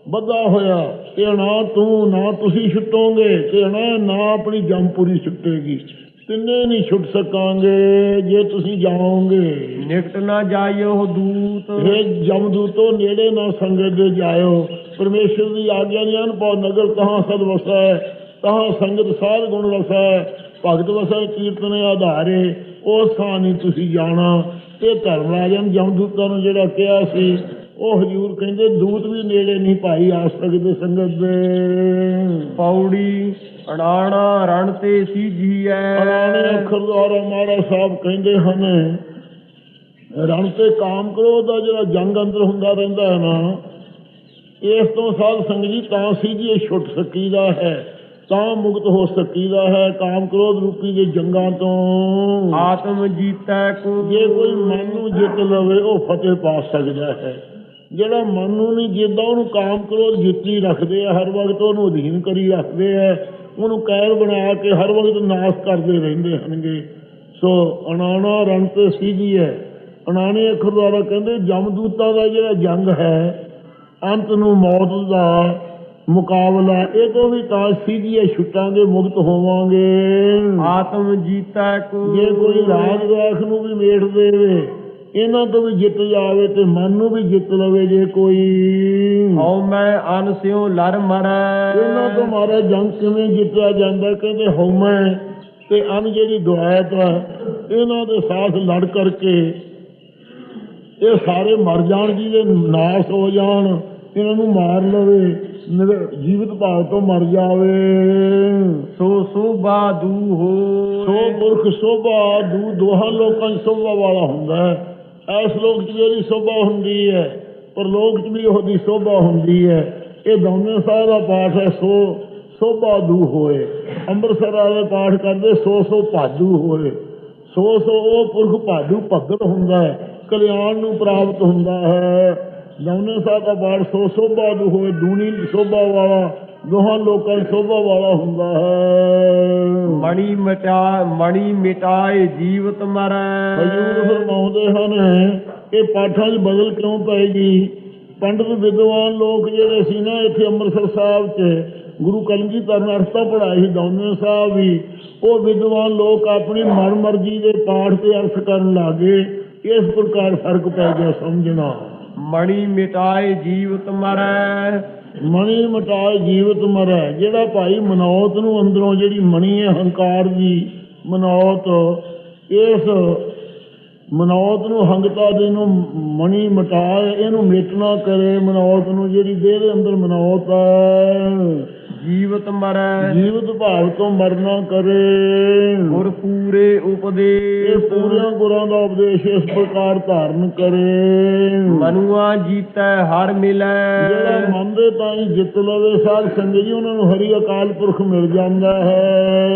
Speaker 2: ਬੱਧਾ ਹੋਇਆ ਇਹ ਨਾ ਤੂੰ ਨਾ ਤੁਸੀਂ ਛੁੱਟੋਗੇ। ਤੇ ਨਾ ਨਾ ਆਪਣੀ ਜੰਪੂਰੀ ਛੁੱਟੇਗੀ। ਤਿੰਨੇ ਨਹੀਂ ਛੁੱਟ ਸਕਾਂਗੇ ਜੇ ਤੁਸੀਂ ਜਾਓਗੇ।
Speaker 1: ਨਿਕਟ ਨਾ ਜਾਇਓ ਦੂਤ।
Speaker 2: ਇਹ ਜਮਦੂਤੋ ਨੇੜੇ ਨਾ ਸੰਗਤ ਦੇ ਜਾਇਓ। ਪਰਮੇਸ਼ਰ ਦੀ ਆਗਿਆ ਨਿਆਨ ਪਾਉ ਨਗਰ ਕਹਾਂ ਸਦ ਵਸੈ ਤਹਾਂ ਸੰਗਤ ਸਾਧ ਗੁਣ ਰਸੈ ਭਗਤ ਵਸੈ ਕੀਰਤਨ ਆਧਾਰੇ ਉਹ ਥਾਂ ਨਹੀਂ ਤੁਸੀਂ ਜਾਣਾ। ਇਹ ਧਰਮ ਰਾਜਨ ਜਮਦੂਤਾਂ ਨੂੰ ਜਿਹੜਾ ਕਿਹਾ ਸੀ ਉਹ ਹਜੂਰ ਕਹਿੰਦੇ ਦੂਤ ਵੀ ਨੇੜੇ ਨਹੀਂ ਭਾਈ ਆ ਸਕਦੇ ਸੰਗਤ ਦੇ।
Speaker 1: ਪੌੜੀ ਅਣਾਣਾ ਰਣ ਤੇ ਸੀਜੀਐ
Speaker 2: ਪੁਰਾਣੇ ਅੱਖਰ ਦੁਆਰਾ ਮਹਾਰਾਜ ਸਾਹਿਬ ਕਹਿੰਦੇ ਹਨ ਰਣ ਤੇ ਕਾਮ ਕਰੋ ਦਾ ਜਿਹੜਾ ਜੰਗ ਅੰਦਰ ਹੁੰਦਾ ਰਹਿੰਦਾ ਹੈ ਨਾ ਇਸ ਤੋਂ ਸਾਧ ਸੰਗਤ ਜੀ ਤਾਂ ਸੀ ਜੀ ਇਹ ਛੁੱਟ ਸਕੀਦਾ ਹੈ। ਤਾਂ ਮੁਕਤ ਹੋ ਸਕੀਦਾ ਹੈ ਕਾਮ ਕ੍ਰੋਧ ਰੂਪੀ ਦੇ ਜੰਗਾਂ ਤੋਂ।
Speaker 1: ਆਤਮ ਜੀਤੈ ਕੋ
Speaker 2: ਜੇ ਕੋਈ ਮਨ ਨੂੰ ਜਿੱਤ ਲਵੇ ਉਹ ਫਤਿਹ ਪਾ ਸਕਦਾ ਹੈ। ਜਿਹੜਾ ਮਨ ਨੂੰ ਨਹੀਂ ਜਿੱਤਦਾ ਉਹਨੂੰ ਕਾਮ ਕ੍ਰੋਧ ਜਿੱਤੀ ਰੱਖਦੇ ਆ ਹਰ ਵਕਤ ਉਹਨੂੰ ਅਧੀਨ ਕਰੀ ਰੱਖਦੇ ਆ। ਉਹਨੂੰ ਕਾਇਰ ਬਣਾ ਕੇ ਹਰ ਵਕਤ ਨਾਸ਼ ਕਰਦੇ ਰਹਿੰਦੇ ਹਨਗੇ ਸੋ ਅਨਾਣਾ ਰਣ ਤੇ ਸੀਗੀ ਹੈ। ਅਨਾਣੇ ਅੱਖਰ ਦੁਆਰਾ ਕਹਿੰਦੇ ਜਮਦੂਤਾਂ ਦਾ ਜਿਹੜਾ ਜੰਗ ਹੈ ਅੰਤ ਨੂੰ ਮੌਤ ਦਾ ਮੁਕਾਬਲਾ ਇਹ ਤੋਂ ਵੀ ਤਾਂ ਸੀਗੀ ਛੁੱਟਾਂਗੇ ਮੁਕਤ ਹੋਵਾਂਗੇ।
Speaker 1: ਆਤਮ ਜੀਤੈ ਕੋ
Speaker 2: ਜੇ ਕੋਈ ਰਾਜ ਰਾਖ ਨੂੰ ਵੀ ਮੇਟ ਦੇਵੇ ਇਹਨਾਂ ਤੋਂ ਵੀ ਜਿੱਤ ਜਾਵੇ ਤੇ ਮਨ ਨੂੰ ਵੀ ਜਿੱਤ ਲਵੇ ਜੇ ਕੋਈ।
Speaker 1: ਹਉ ਮੈਂ ਅਨ ਸਿਉ ਲਰ ਮਰੈ
Speaker 2: ਇਹਨਾਂ ਤੋਂ ਮਾਰਾ ਜੰਗ ਕਿਵੇਂ ਜਿੱਤਿਆ ਜਾਂਦਾ ਕਹਿੰਦੇ ਹਉਮੈ ਤੇ ਅਨ ਜਿਹੜੀ ਦੁਆਇਤ ਹੈ ਇਹਨਾਂ ਦੇ ਸਾਥ ਲੜ ਕਰਕੇ ਇਹ ਸਾਰੇ ਮਰ ਜਾਣ ਜੀ ਦੇ ਨਾਸ ਹੋ ਜਾਣ ਇਹਨਾਂ ਨੂੰ ਮਾਰ ਲਵੇ। ਜੀਵਤ ਭਾਵ ਤੋਂ ਮਰ ਜਾਵੇ।
Speaker 1: ਸੋ ਸੋਭਾ ਦੂ ਹੋ
Speaker 2: ਸੋ ਪੁਰਖ ਸੋਭਾ ਦੂ ਦੋਹਾਂ ਲੋਕਾਂ 'ਚ ਸੋਭਾ ਵਾਲਾ ਹੁੰਦਾ ਹੈ। ਇਸ ਲੋਕ 'ਚ ਉਹਦੀ ਸੋਭਾ ਹੁੰਦੀ ਹੈ ਪਰ ਲੋਕ 'ਚ ਵੀ ਉਹਦੀ ਸੋਭਾ ਹੁੰਦੀ ਹੈ। ਇਹ ਦੋਨੇ ਸਾਹਿਬ ਦਾ ਪਾਠ ਹੈ ਸੋ ਸੋਭਾ ਦੂ ਹੋਏ। ਅੰਮ੍ਰਿਤਸਰ ਵਾਲੇ ਪਾਠ ਕਰਦੇ ਸੋ ਸੋ ਭਾਦੂ ਹੋਏ। ਸੋ ਸੋ ਉਹ ਪੁਰਖ ਭਾਦੂ ਭਗਤ ਹੁੰਦਾ ਹੈ ਕਲਿਆਣ ਨੂੰ ਪ੍ਰਾਪਤ ਹੁੰਦਾ ਹੈ। ਦੋਨੇ ਸਾਹਿਬ ਦਾ ਪਾਠ ਸੋ ਸੋਭਾ ਦੂ ਹੋਏ ਦੂਣੀ ਸੋਭਾ ਵਾਲਾ ਦੋਹਾਂ ਲੋਕਾਂ 'ਚ ਸੋਭਾ ਵਾਲਾ ਹੁੰਦਾ ਹੈ।
Speaker 1: ਮਣੀ ਮਟਾ ਮਣੀ ਮਿਟਾਏ ਜੀਵਤ ਮਰੈ।
Speaker 2: ਹਜੂਰ ਫਰਮਾਉਂਦੇ ਹਨ ਇਹ ਪਾਠਾਂ 'ਚ ਬਦਲ ਕਿਉਂ ਪਏਗੀ? ਪੰਡਤ ਵਿਦਵਾਨ ਲੋਕ ਜਿਹੜੇ ਸੀ ਨਾ ਇੱਥੇ ਅੰਮ੍ਰਿਤਸਰ ਸਾਹਿਬ 'ਚ ਗੁਰੂ ਕਲਗੀਧਰ ਨੇ ਅਰਥਾ ਪੜਾਈ ਸੀ ਦੋਨੇ ਸਾਹਿਬ ਵੀ ਉਹ ਵਿਦਵਾਨ ਲੋਕ ਆਪਣੀ ਮਨ ਮਰਜ਼ੀ ਦੇ ਪਾਠ ਤੇ ਅਰਥ ਕਰਨ ਲੱਗੇ ਇਸ ਪ੍ਰਕਾਰ ਫ਼ਰਕ ਪੈ ਗਿਆ ਸਮਝਣਾ।
Speaker 1: ਮਣੀ ਮਿਟਾਏ ਜੀਵਤ ਮਰੈ।
Speaker 2: ਮਣੀ ਮਿਟਾਏ ਜੀਵਤ ਮਰੈ। ਜਿਹੜਾ ਭਾਈ ਮਨੌਤ ਨੂੰ ਅੰਦਰੋਂ ਜਿਹੜੀ ਮਣੀ ਹੈ, ਹੰਕਾਰ ਦੀ ਮਨੌਤ, ਇਸ ਮਨੌਤ ਨੂੰ ਹੰਗਤਾ ਦੇ ਨੂੰ ਮਣੀ ਮਿਟਾਏ, ਇਹਨੂੰ ਮੇਟਣਾ ਕਰੇ ਮਨੌਤ ਨੂੰ, ਜਿਹੜੀ ਦੇਹ ਦੇ ਅੰਦਰ ਮਨੌਤ ਹੈ।
Speaker 1: ਜੀਵਤ ਮਰੈ।
Speaker 2: ਜੀਵਤ ਭਾਵ ਤੋਂ ਮਰਨਾ ਕਰੇ।
Speaker 1: ਗੁਰ ਪੂਰੇ
Speaker 2: ਇਹ
Speaker 1: ਉਪਦੇਸ਼
Speaker 2: ਪੂਰਿਆਂ ਗੁਰਾਂ ਦਾ ਉਪਦੇਸ਼ ਇਸ ਪ੍ਰਕਾਰ ਧਾਰਨ ਕਰੇ।
Speaker 1: ਮਨੁਆ ਜੀਤੈ ਹਰ ਮਿਲੈ।
Speaker 2: ਜਿਹੜਾ ਮਨ ਦੇ ਤਾਈ ਜਿੱਤ ਲਵੇ। ਸਾਧ ਸੰਗਤ ਜੀ ਉਹਨਾਂ ਨੂੰ ਹਰੀ ਅਕਾਲ ਪੁਰਖ ਮਿਲ ਜਾਂਦਾ ਹੈ।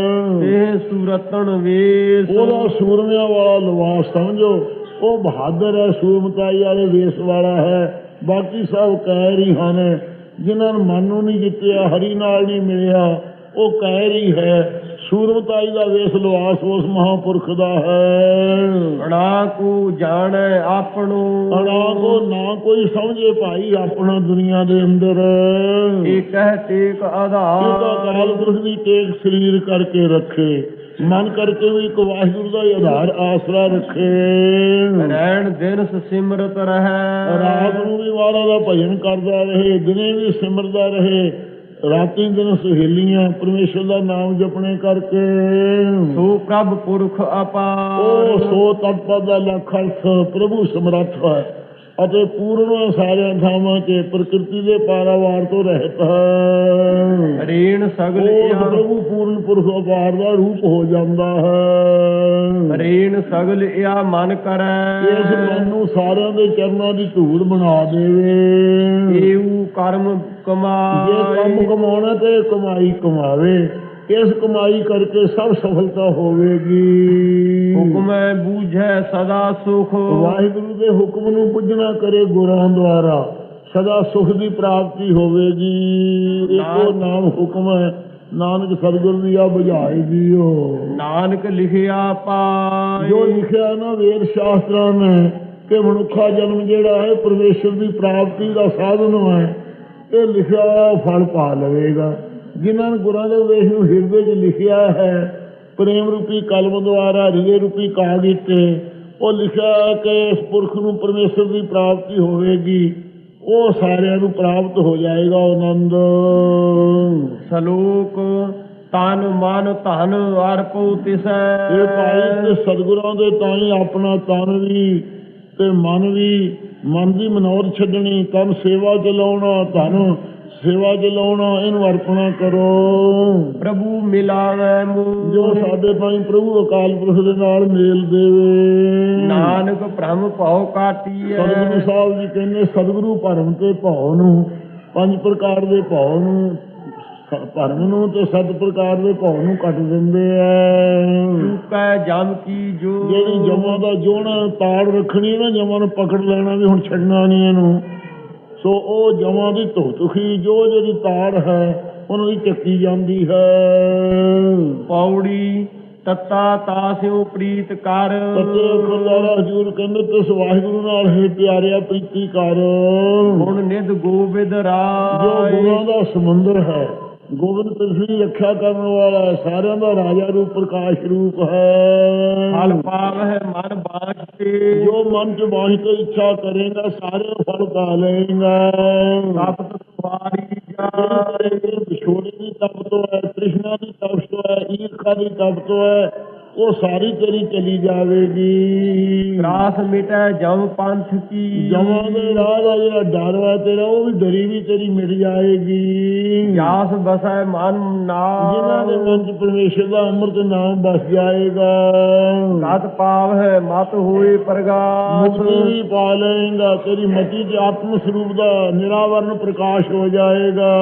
Speaker 1: ਇਹ ਸੂਰਤਨ ਵੇਸ।
Speaker 2: ਉਹਦਾ ਸੂਰਮਿਆਂ ਵਾਲਾ ਲਿਬਾਸ ਸਮਝੋ। ਉਹ ਬਹਾਦਰ ਹੈ ਸੂਰਮਤਾਈ ਵਾਲੇ ਵੇਸ ਵਾਲਾ ਹੈ। ਬਾਕੀ ਸਭ ਕਹਿਰ ਹੀ ਹਨ। ਜਿਨ੍ਹਾਂ ਨੂੰ ਮਨ ਨੂੰ ਨਹੀਂ ਜਿੱਤਿਆ ਹਰੀ ਨਾਲ ਨਹੀਂ ਮਿਲਿਆ ਉਹ ਕਹਿਰ ਹੀ ਹੈ ਸੂਰਮਤਾਈ ਦਾ ਵੇਸ ਲਿਬਾਸ ਉਸ ਮਹਾਪੁਰਖ ਦਾ ਹੈ।
Speaker 1: ਅਣਾ ਕੋ ਜਾਣੈ ਆਪਣੋ।
Speaker 2: ਅਣਾ ਕੋ ਨਾ ਕੋਈ ਸਮਝੇ ਭਾਈ ਆਪਣਾ ਦੁਨੀਆ ਦੇ ਅੰਦਰ।
Speaker 1: ਏਕਹਿ ਟੇਕ
Speaker 2: ਇਹਦਾ
Speaker 1: ਆਧਾਰ।
Speaker 2: ਅਕਾਲ ਪੁਰਖ ਦੀ ਟੇਕ ਸਰੀਰ ਕਰਕੇ ਰੱਖੇ। ਮਨ ਕਰਕੇ ਵੀ ਇੱਕ ਵਾਹਿਗੁਰੂ ਦਾ ਹੀ ਆਧਾਰ ਆਸਰਾ ਰੱਖੇ।
Speaker 1: ਰਹਿਣ ਦਿਨ ਸਿਮਰਤ ਰਹੈ।
Speaker 2: ਰਾਤ ਨੂੰ ਵੀ ਮਹਾਰਾਜ ਦਾ ਭਜਨ ਕਰਦਾ ਰਹੇ ਦਿਨੇ ਵੀ ਸਿਮਰਦਾ ਰਹੇ। ਰਾਤੀ ਦਿਨ ਸੁਹੇਲੀਆਂ ਪਰਮੇਸ਼ਰ ਦਾ ਨਾਮ ਜਪਣੇ ਕਰਕੇ।
Speaker 1: ਸੋ ਪ੍ਰਭ ਪੁਰਖ
Speaker 2: ਉਹ
Speaker 1: ਅਪਾਰ
Speaker 2: ਸੋ ਤਤਪਦ ਦਾ ਲੱਖ ਅਰਥ ਪ੍ਰਭੂ ਸਮਰੱਥ ਹੈ। ਅਤੇ ਪੂਰਨ ਸਾਰਿਆਂ ਥਾਵਾਂ 'ਚ ਪ੍ਰਕਿਰਤੀ ਦੇ ਪਾਰਾਵਾਰ ਤੋਂ ਰਹਿਤ ਹੈ।
Speaker 1: ਰੇਣ ਸਗਲ ਇਹਾ
Speaker 2: ਪ੍ਰਭੂ ਪੂਰਨ ਪੁਰਖ ਅਪਾਰ ਦਾ ਰੂਪ ਹੋ ਜਾਂਦਾ ਹੈ।
Speaker 1: ਰੇਣ ਸਗਲ ਇਹਾ ਮਨ ਕਰੈ।
Speaker 2: ਇਸ ਮਨ ਨੂੰ ਸਾਰਿਆਂ ਦੇ ਚਰਨਾਂ ਦੀ ਧੂੜ ਬਣਾ ਦੇਵੇ।
Speaker 1: ਏਉ ਕਰਮ
Speaker 2: ਜੇ
Speaker 1: ਕਮਾਏ
Speaker 2: ਕੰਮ ਕਮਾਉਣਾ ਤੇ ਕਮਾਈ ਕਮਾਵੇ। ਇਸ ਕਮਾਈ ਕਰਕੇ ਸਭ ਸਫਲਤਾ ਹੋਵੇਗੀ?
Speaker 1: ਹੁਕਮੈ ਬੂਝੈ ਸਦਾ ਸੁਖ।
Speaker 2: ਵਾਹਿਗੁਰੂ ਦੇ ਹੁਕਮ ਨੂੰ ਪੁੱਜਣਾ ਕਰੇ ਗੁਰਾਂ ਦੁਆਰਾ ਸਦਾ ਸੁਖ ਦੀ ਪ੍ਰਾਪਤੀ ਹੋਵੇਗੀ। ਇੱਕੋ ਨਾਮ ਹੁਕਮ ਹੈ ਨਾਨਕ ਸਤਿਗੁਰੂ ਦੀ ਆ ਬੁਝਾਈ ਜੀਓ
Speaker 1: ਨਾਨਕ ਲਿਖਿਆ ਪਾਏ।
Speaker 2: ਜੋ ਲਿਖਿਆ ਨਾ ਵੇਦ ਸ਼ਾਸਤਰਾਂ ਨੇ ਕਿ ਮਨੁੱਖਾ ਜਨਮ ਜਿਹੜਾ ਹੈ ਪਰਮੇਸ਼ਰ ਦੀ ਪ੍ਰਾਪਤੀ ਦਾ ਸਾਧਨ ਹੈ ਇਹ ਲਿਖਿਆ ਫਲ ਪਾ ਲਵੇਗਾ। ਜਿਨ੍ਹਾਂ ਨੇ ਗੁਰਾਂ ਦੇ ਵੇਖ ਨੂੰ ਹਿਰਦੇ 'ਚ ਲਿਖਿਆ ਹੈ ਪ੍ਰੇਮ ਰੂਪੀ ਕਲਮ ਦੁਆਰਾ ਹਿਰਦੇ ਰੂਪੀ ਕਾਗਜ਼ ਤੇ ਉਹ ਲਿਖਿਆ ਕਿ ਇਸ ਪੁਰਖ ਨੂੰ ਪਰਮੇਸ਼ਰ ਦੀ ਪ੍ਰਾਪਤੀ ਹੋਵੇਗੀ ਉਹ ਸਾਰਿਆਂ ਨੂੰ ਪ੍ਰਾਪਤ ਹੋ ਜਾਏਗਾ ਆਨੰਦ।
Speaker 1: ਸਲੋਕ ਤਨ ਮਨ ਧਨ ਅਰਪੋ ਤਿਸੈ।
Speaker 2: ਇਹ ਭਾਈ ਤੇ ਸਤਿਗੁਰਾਂ ਦੇ ਤਾਂ ਹੀ ਆਪਣਾ ਤਨ ਵੀ ਤੇ ਮਨ ਵੀ ਮਨ ਦੀ ਮਨੋਰਥ ਛੱਡਣੀ ਤਨ ਸੇਵਾ ਚ ਲਾਉਣਾ ਧਨ ਸੇਵਾ ਚ ਲਾਉਣਾ ਇਹਨੂੰ ਅਰਪਣਾ ਕਰੋ।
Speaker 1: ਪ੍ਰਭੂ ਮਿਲਾਵੈ
Speaker 2: ਜੋ
Speaker 1: ਮੂਲ
Speaker 2: ਸਾਡੇ ਤਾਈ ਪ੍ਰਭੂ ਅਕਾਲ ਪੁਰਖ ਦੇ ਨਾਲ ਮੇਲ ਦੇਵੇ।
Speaker 1: ਨਾਨਕ ਭ੍ਰਮ ਭਉ ਕਾਟੀਐ
Speaker 2: ਸਤਿਗੁਰੂ ਸਾਹਿਬ ਜੀ ਕਹਿੰਦੇ ਸਤਿਗੁਰੂ ਭਰਮ ਤੇ ਭਉ ਨੂੰ ਪੰਜ ਪ੍ਰਕਾਰ ਦੇ ਭਉ ਨੂੰ ਭਰਮ ਨੂੰ ਤੇ ਸੱਤ ਪ੍ਰਕਾਰ ਦੇ ਭਉ ਨੂੰ ਕੱਟ ਦਿੰਦੇ ਆ
Speaker 1: ਚੁਕੈ ਜਮ ਕੀ ਜੋ।
Speaker 2: ਜਿਹੜੀ ਜਮਾਂ ਦਾ ਜੋਣਾ ਤਾੜ ਰੱਖਣੀ ਨਾ ਜਮਾਂ ਨੂੰ ਪਕੜ ਲੈਣਾ ਵੀ ਹੁਣ ਛੱਡਣਾ ਨਹੀਂ ਇਹਨੂੰ। ਸੋ ਉਹ ਜਮਾਂ ਦੀ ਧੁਖੀ ਜੋ ਜਿਹੜੀ ਤਾੜ ਹੈ ਉਹਨਾਂ ਦੀ ਚੱਕੀ ਜਾਂਦੀ ਹੈ।
Speaker 1: ਪੌੜੀ ਤਤਾ ਤਾਸਿਓ ਪ੍ਰੀਤ ਕਰ।
Speaker 2: ਸੱਚੇ ਖੁਦਾਰਾ ਹਜੂਰ ਕਹਿੰਦੇ ਤਿਸ ਵਾਹਿਗੁਰੂ ਨਾਲ ਹੈ ਪਿਆਰਿਆ ਪ੍ਰੀਤੀ ਕਰ।
Speaker 1: ਗੁਣ ਨਿਧ ਗੋਬਿੰਦ
Speaker 2: ਜੋ
Speaker 1: ਰਾਏ।
Speaker 2: ਗੁਰਾਂ ਦਾ ਸਮੁੰਦਰ ਹੈ ਗੋਬਿੰਦ ਪਿਰਥਵੀ ਰੱਖਿਆ ਕਰਨ ਵਾਲਾ ਹੈ ਸਾਰਿਆਂ ਦਾ ਰਾਜਾ ਰੂਪ ਪ੍ਰਕਾਸ਼ ਰੂਪ ਹੈ।
Speaker 1: ਫਲ ਪਾਵਹਿ ਮਨ ਬਾਝਤੇ
Speaker 2: ਜੋ ਮਨ ਚ ਵਾਹਿ ਕੇ ਇੱਛਾ ਕਰੇਗਾ ਸਾਰੇ ਫਲ ਪਾ ਲਏਗਾ।
Speaker 1: ਸਪਤ ਸਵਾਰੀ
Speaker 2: ਜਿਹੜੀ ਵਿਛੋੜੇ ਦੀ ਤਪ ਤੋਂ ਹੈ ਤ੍ਰਿਸ਼ਨਾ ਦੀ ਤਪ ਤੋਂ ਹੈ ਈਰਖਾ ਦੀ ਤਪ ਤੋਂ ਹੈ ਉਹ ਸਾਰੀ ਤੇਰੀ ਚਲੀ ਜਾਵੇਗੀ।
Speaker 1: ਰਾਸ ਮਿਟੈ ਜਮ ਪੰਥ ਕੀ।
Speaker 2: ਜਮਾਂ ਦੇ ਰਾਹ ਦਾ ਜਿਹੜਾ ਡਰ ਹੈ ਤੇਰਾ ਉਹ ਵੀ ਡਰੀ ਵੀ ਤੇਰੀ ਮਿਟ ਜਾਏਗੀ।
Speaker 1: ਜਾਸ ਬਸੈ ਮਨ
Speaker 2: ਜਿਨ੍ਹਾਂ ਦੇ ਮਨ ਚ ਪਰਮੇਸ਼ਰ ਦਾ ਅੰਮ੍ਰਿਤ ਨਾਮ ਬਸ ਜਾਏਗਾ।
Speaker 1: ਗਤ ਪਾਵ ਹੈ ਮਤ ਹੋਏ ਪ੍ਰਗਾਸ
Speaker 2: ਮੁਕਤੀ ਵੀ ਪਾ ਲਏਗਾ ਤੇਰੀ ਮਤੀ ਚ ਆਤਮ ਸਰੂਪ ਦਾ ਨਿਰਾਵਰਨ ਪ੍ਰਕਾਸ਼ ਹੋ ਜਾਏਗਾ।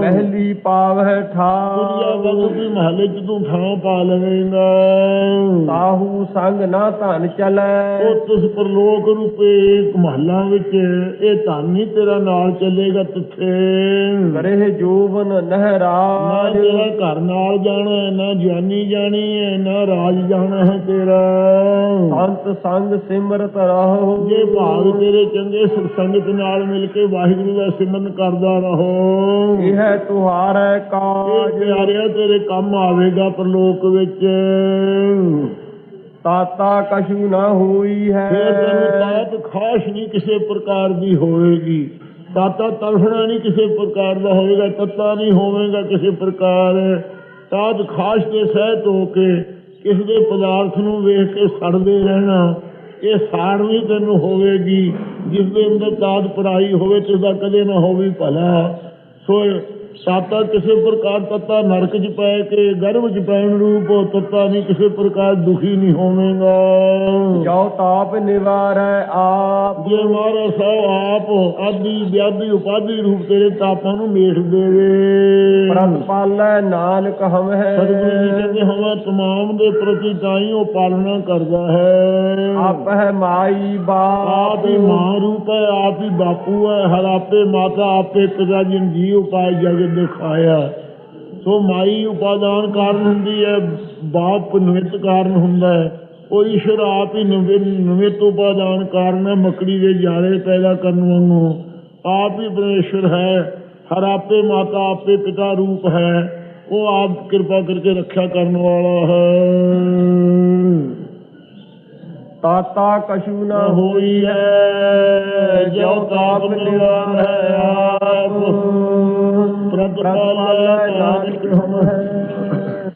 Speaker 1: ਮਹਿਲੀ ਪਾਵ ਹੈ
Speaker 2: ਦੁਨੀਆ
Speaker 1: ਠਾਰ
Speaker 2: ਵਕਤ ਦੀ ਮਹੱਲੇ ਚ ਤੂੰ ਥਾਂ ਪਾ ਲਵੇਂਗਾ।
Speaker 1: ਸਾਹੂ ਸੰਗ ਨਾ ਧਨ ਚਲੈ।
Speaker 2: ਉਹ ਤਿਸ ਪਰਲੋਕ ਰੂਪੇ ਮਹੱਲਾ ਵਿੱਚ ਇਹ ਧਨ ਨਹੀਂ ਤੇਰਾ ਨਾਲ ਚੱਲੇਗਾ ਤਿੱਥੇ।
Speaker 1: ਕਰੇ ਜੋਬਨ
Speaker 2: ਨਾ
Speaker 1: ਨਹਿਰਾਜ
Speaker 2: ਤੇਰਾ ਘਰ ਨਾਲ ਜਾਣਾ ਹੈ ਨਾ ਜਾਨੀ ਜਾਣੀ ਹੈ ਨਾ ਰਾਜ ਜਾਣਾ ਹੈ ਤੇਰਾ।
Speaker 1: ਸੰਤ ਸੰਗ ਸਿਮਰਤ ਰਹੋ।
Speaker 2: ਜੇ ਭਾਗ ਤੇਰੇ ਚੰਗੇ ਸੰਗਤ ਨਾਲ ਮਿਲ ਕੇ ਵਾਹਿਗੁਰੂ ਦਾ ਸਿਮਰਨ ਕਰਦਾ ਰਹੋ।
Speaker 1: ਇਹ ਤੁਹਾਰੈ
Speaker 2: ਇਹ
Speaker 1: ਕਾਜ
Speaker 2: ਪਿਆਰਿਆ ਤੇਰੇ ਕੰਮ ਆਵੇਗਾ ਪਰਲੋਕ ਵਿੱਚ।
Speaker 1: ਤਾਤਾ ਕਛੂ ਨਾ ਹੋਈ ਹੈ।
Speaker 2: ਫਿਰ ਤੈਨੂੰ ਤਾਤ ਖਾਸ਼ ਨਹੀਂ ਕਿਸੇ ਪ੍ਰਕਾਰ ਦੀ ਹੋਵੇਗੀ। ਤਾਤਾ ਤੜਫਣਾ ਨਹੀਂ ਕਿਸੇ ਪ੍ਰਕਾਰ ਦਾ ਹੋਵੇਗਾ ਤੱਤਾ ਨਹੀਂ ਹੋਵੇਗਾ ਕਿਸੇ ਪ੍ਰਕਾਰ। ਤਾਤ ਖਾਸ਼ ਦੇ ਸਹਿਤ ਹੋ ਕੇ ਕਿਸੇ ਦੇ ਪਦਾਰਥ ਨੂੰ ਵੇਖ ਕੇ ਸੜਦੇ ਰਹਿਣਾ, ਇਹ ਸਾੜ ਵੀ ਤੈਨੂੰ ਹੋਵੇਗੀ, ਜਿਸ ਦੇ ਅੰਦਰ ਤਾਤ ਪਰਾਈ ਹੋਵੇ ਤੇ ਦਾ ਕਦੇ ਨਾ ਹੋਵੇ ਭਲਾ। ਸੋ ਸਾਤਾ ਕਿਸੇ ਪ੍ਰਕਾਰ ਤੱਤਾ ਨਰਕ ਚ ਪੈ ਕੇ ਗਰਭ ਚ ਪੈਣ ਰੂਪ ਤੱਤਾ ਨਹੀਂ ਕਿਸੇ ਪ੍ਰਕਾਰ ਦੁਖੀ ਨਹੀਂ ਹੋਵੇਗਾ।
Speaker 1: ਜੋ ਤਾਪ ਨਿਵਾਰੈ ਆਪ।
Speaker 2: ਜੇ ਮਾਰਾ ਸੋ ਆਪ ਆਦਿ ਵਿਆਦੀ ਉਪਾਦੀ ਰੂਪ ਤੇਰੇ ਤਾਪਾਂ ਨੂੰ ਮੇਟ ਦੇਵੇ।
Speaker 1: ਪ੍ਰਤ ਪਾਲੈ ਨਾਨਕ ਹਮ ਹੈ
Speaker 2: ਸਤਿਗੁਰੂ ਜੀ ਕਹਿੰਦੇ ਹਵਾ ਤਮਾਮ ਦੇ ਪ੍ਰਤੀ ਤਾਂ ਹੀ ਉਹ ਪਾਲਣਾ ਕਰਦਾ ਹੈ।
Speaker 1: ਆਪ ਹੈ ਮਾਈ
Speaker 2: ਆਪ ਹੀ
Speaker 1: ਬਾਪ
Speaker 2: ਮਾਂ ਰੂਪ ਹੈ ਆਪ ਹੀ ਬਾਪੂ ਹੈ ਹਰ ਆਪੇ ਮਾਤਾ ਆਪੇ ਪਿਤਾ ਜਿਨ ਜੀ ਉਪਾਇ ਜਗਤ ਦਿਖਾਇਆ। ਸੋ ਮਾਈ ਉਪਾਦਾਨ ਕਾਰਨ ਹੁੰਦੀ ਹੈ, ਬਾਪ ਨਿਮਿਤ ਕਾਰਨ ਹੁੰਦਾ ਹੈ। ਉਹ ਈਸ਼ਵਰ ਆਪ ਹੀ ਨਿਮਿਤ ਉਪਾਦਾਨ ਕਾਰਨ ਹੈ, ਮੱਕੜੀ ਦੇ ਜਾਲੇ ਪੈਦਾ ਕਰਨ ਵਾਂਗੂ। ਆਪ ਹੀ ਪਰਮੇਸ਼ਵਰ ਹੈ, ਹਰ ਆਪੇ ਮਾਤਾ, ਆਪੇ ਪਿਤਾ ਰੂਪ ਹੈ। ਉਹ ਆਪ ਕਿਰਪਾ ਕਰਕੇ ਰੱਖਿਆ ਕਰਨ ਵਾਲਾ ਹੈ।
Speaker 1: ਤਾਤਾ ਕਛੂ ਨਾ
Speaker 2: ਹੋਈ ਹੈ ਜੋ ਤਾਪ ਨਿਵਾਰ ਹੈ ਆਪ। ਪ੍ਰਤਪਾਲ ਨਾਨਕ ਹਮ ਹੈ।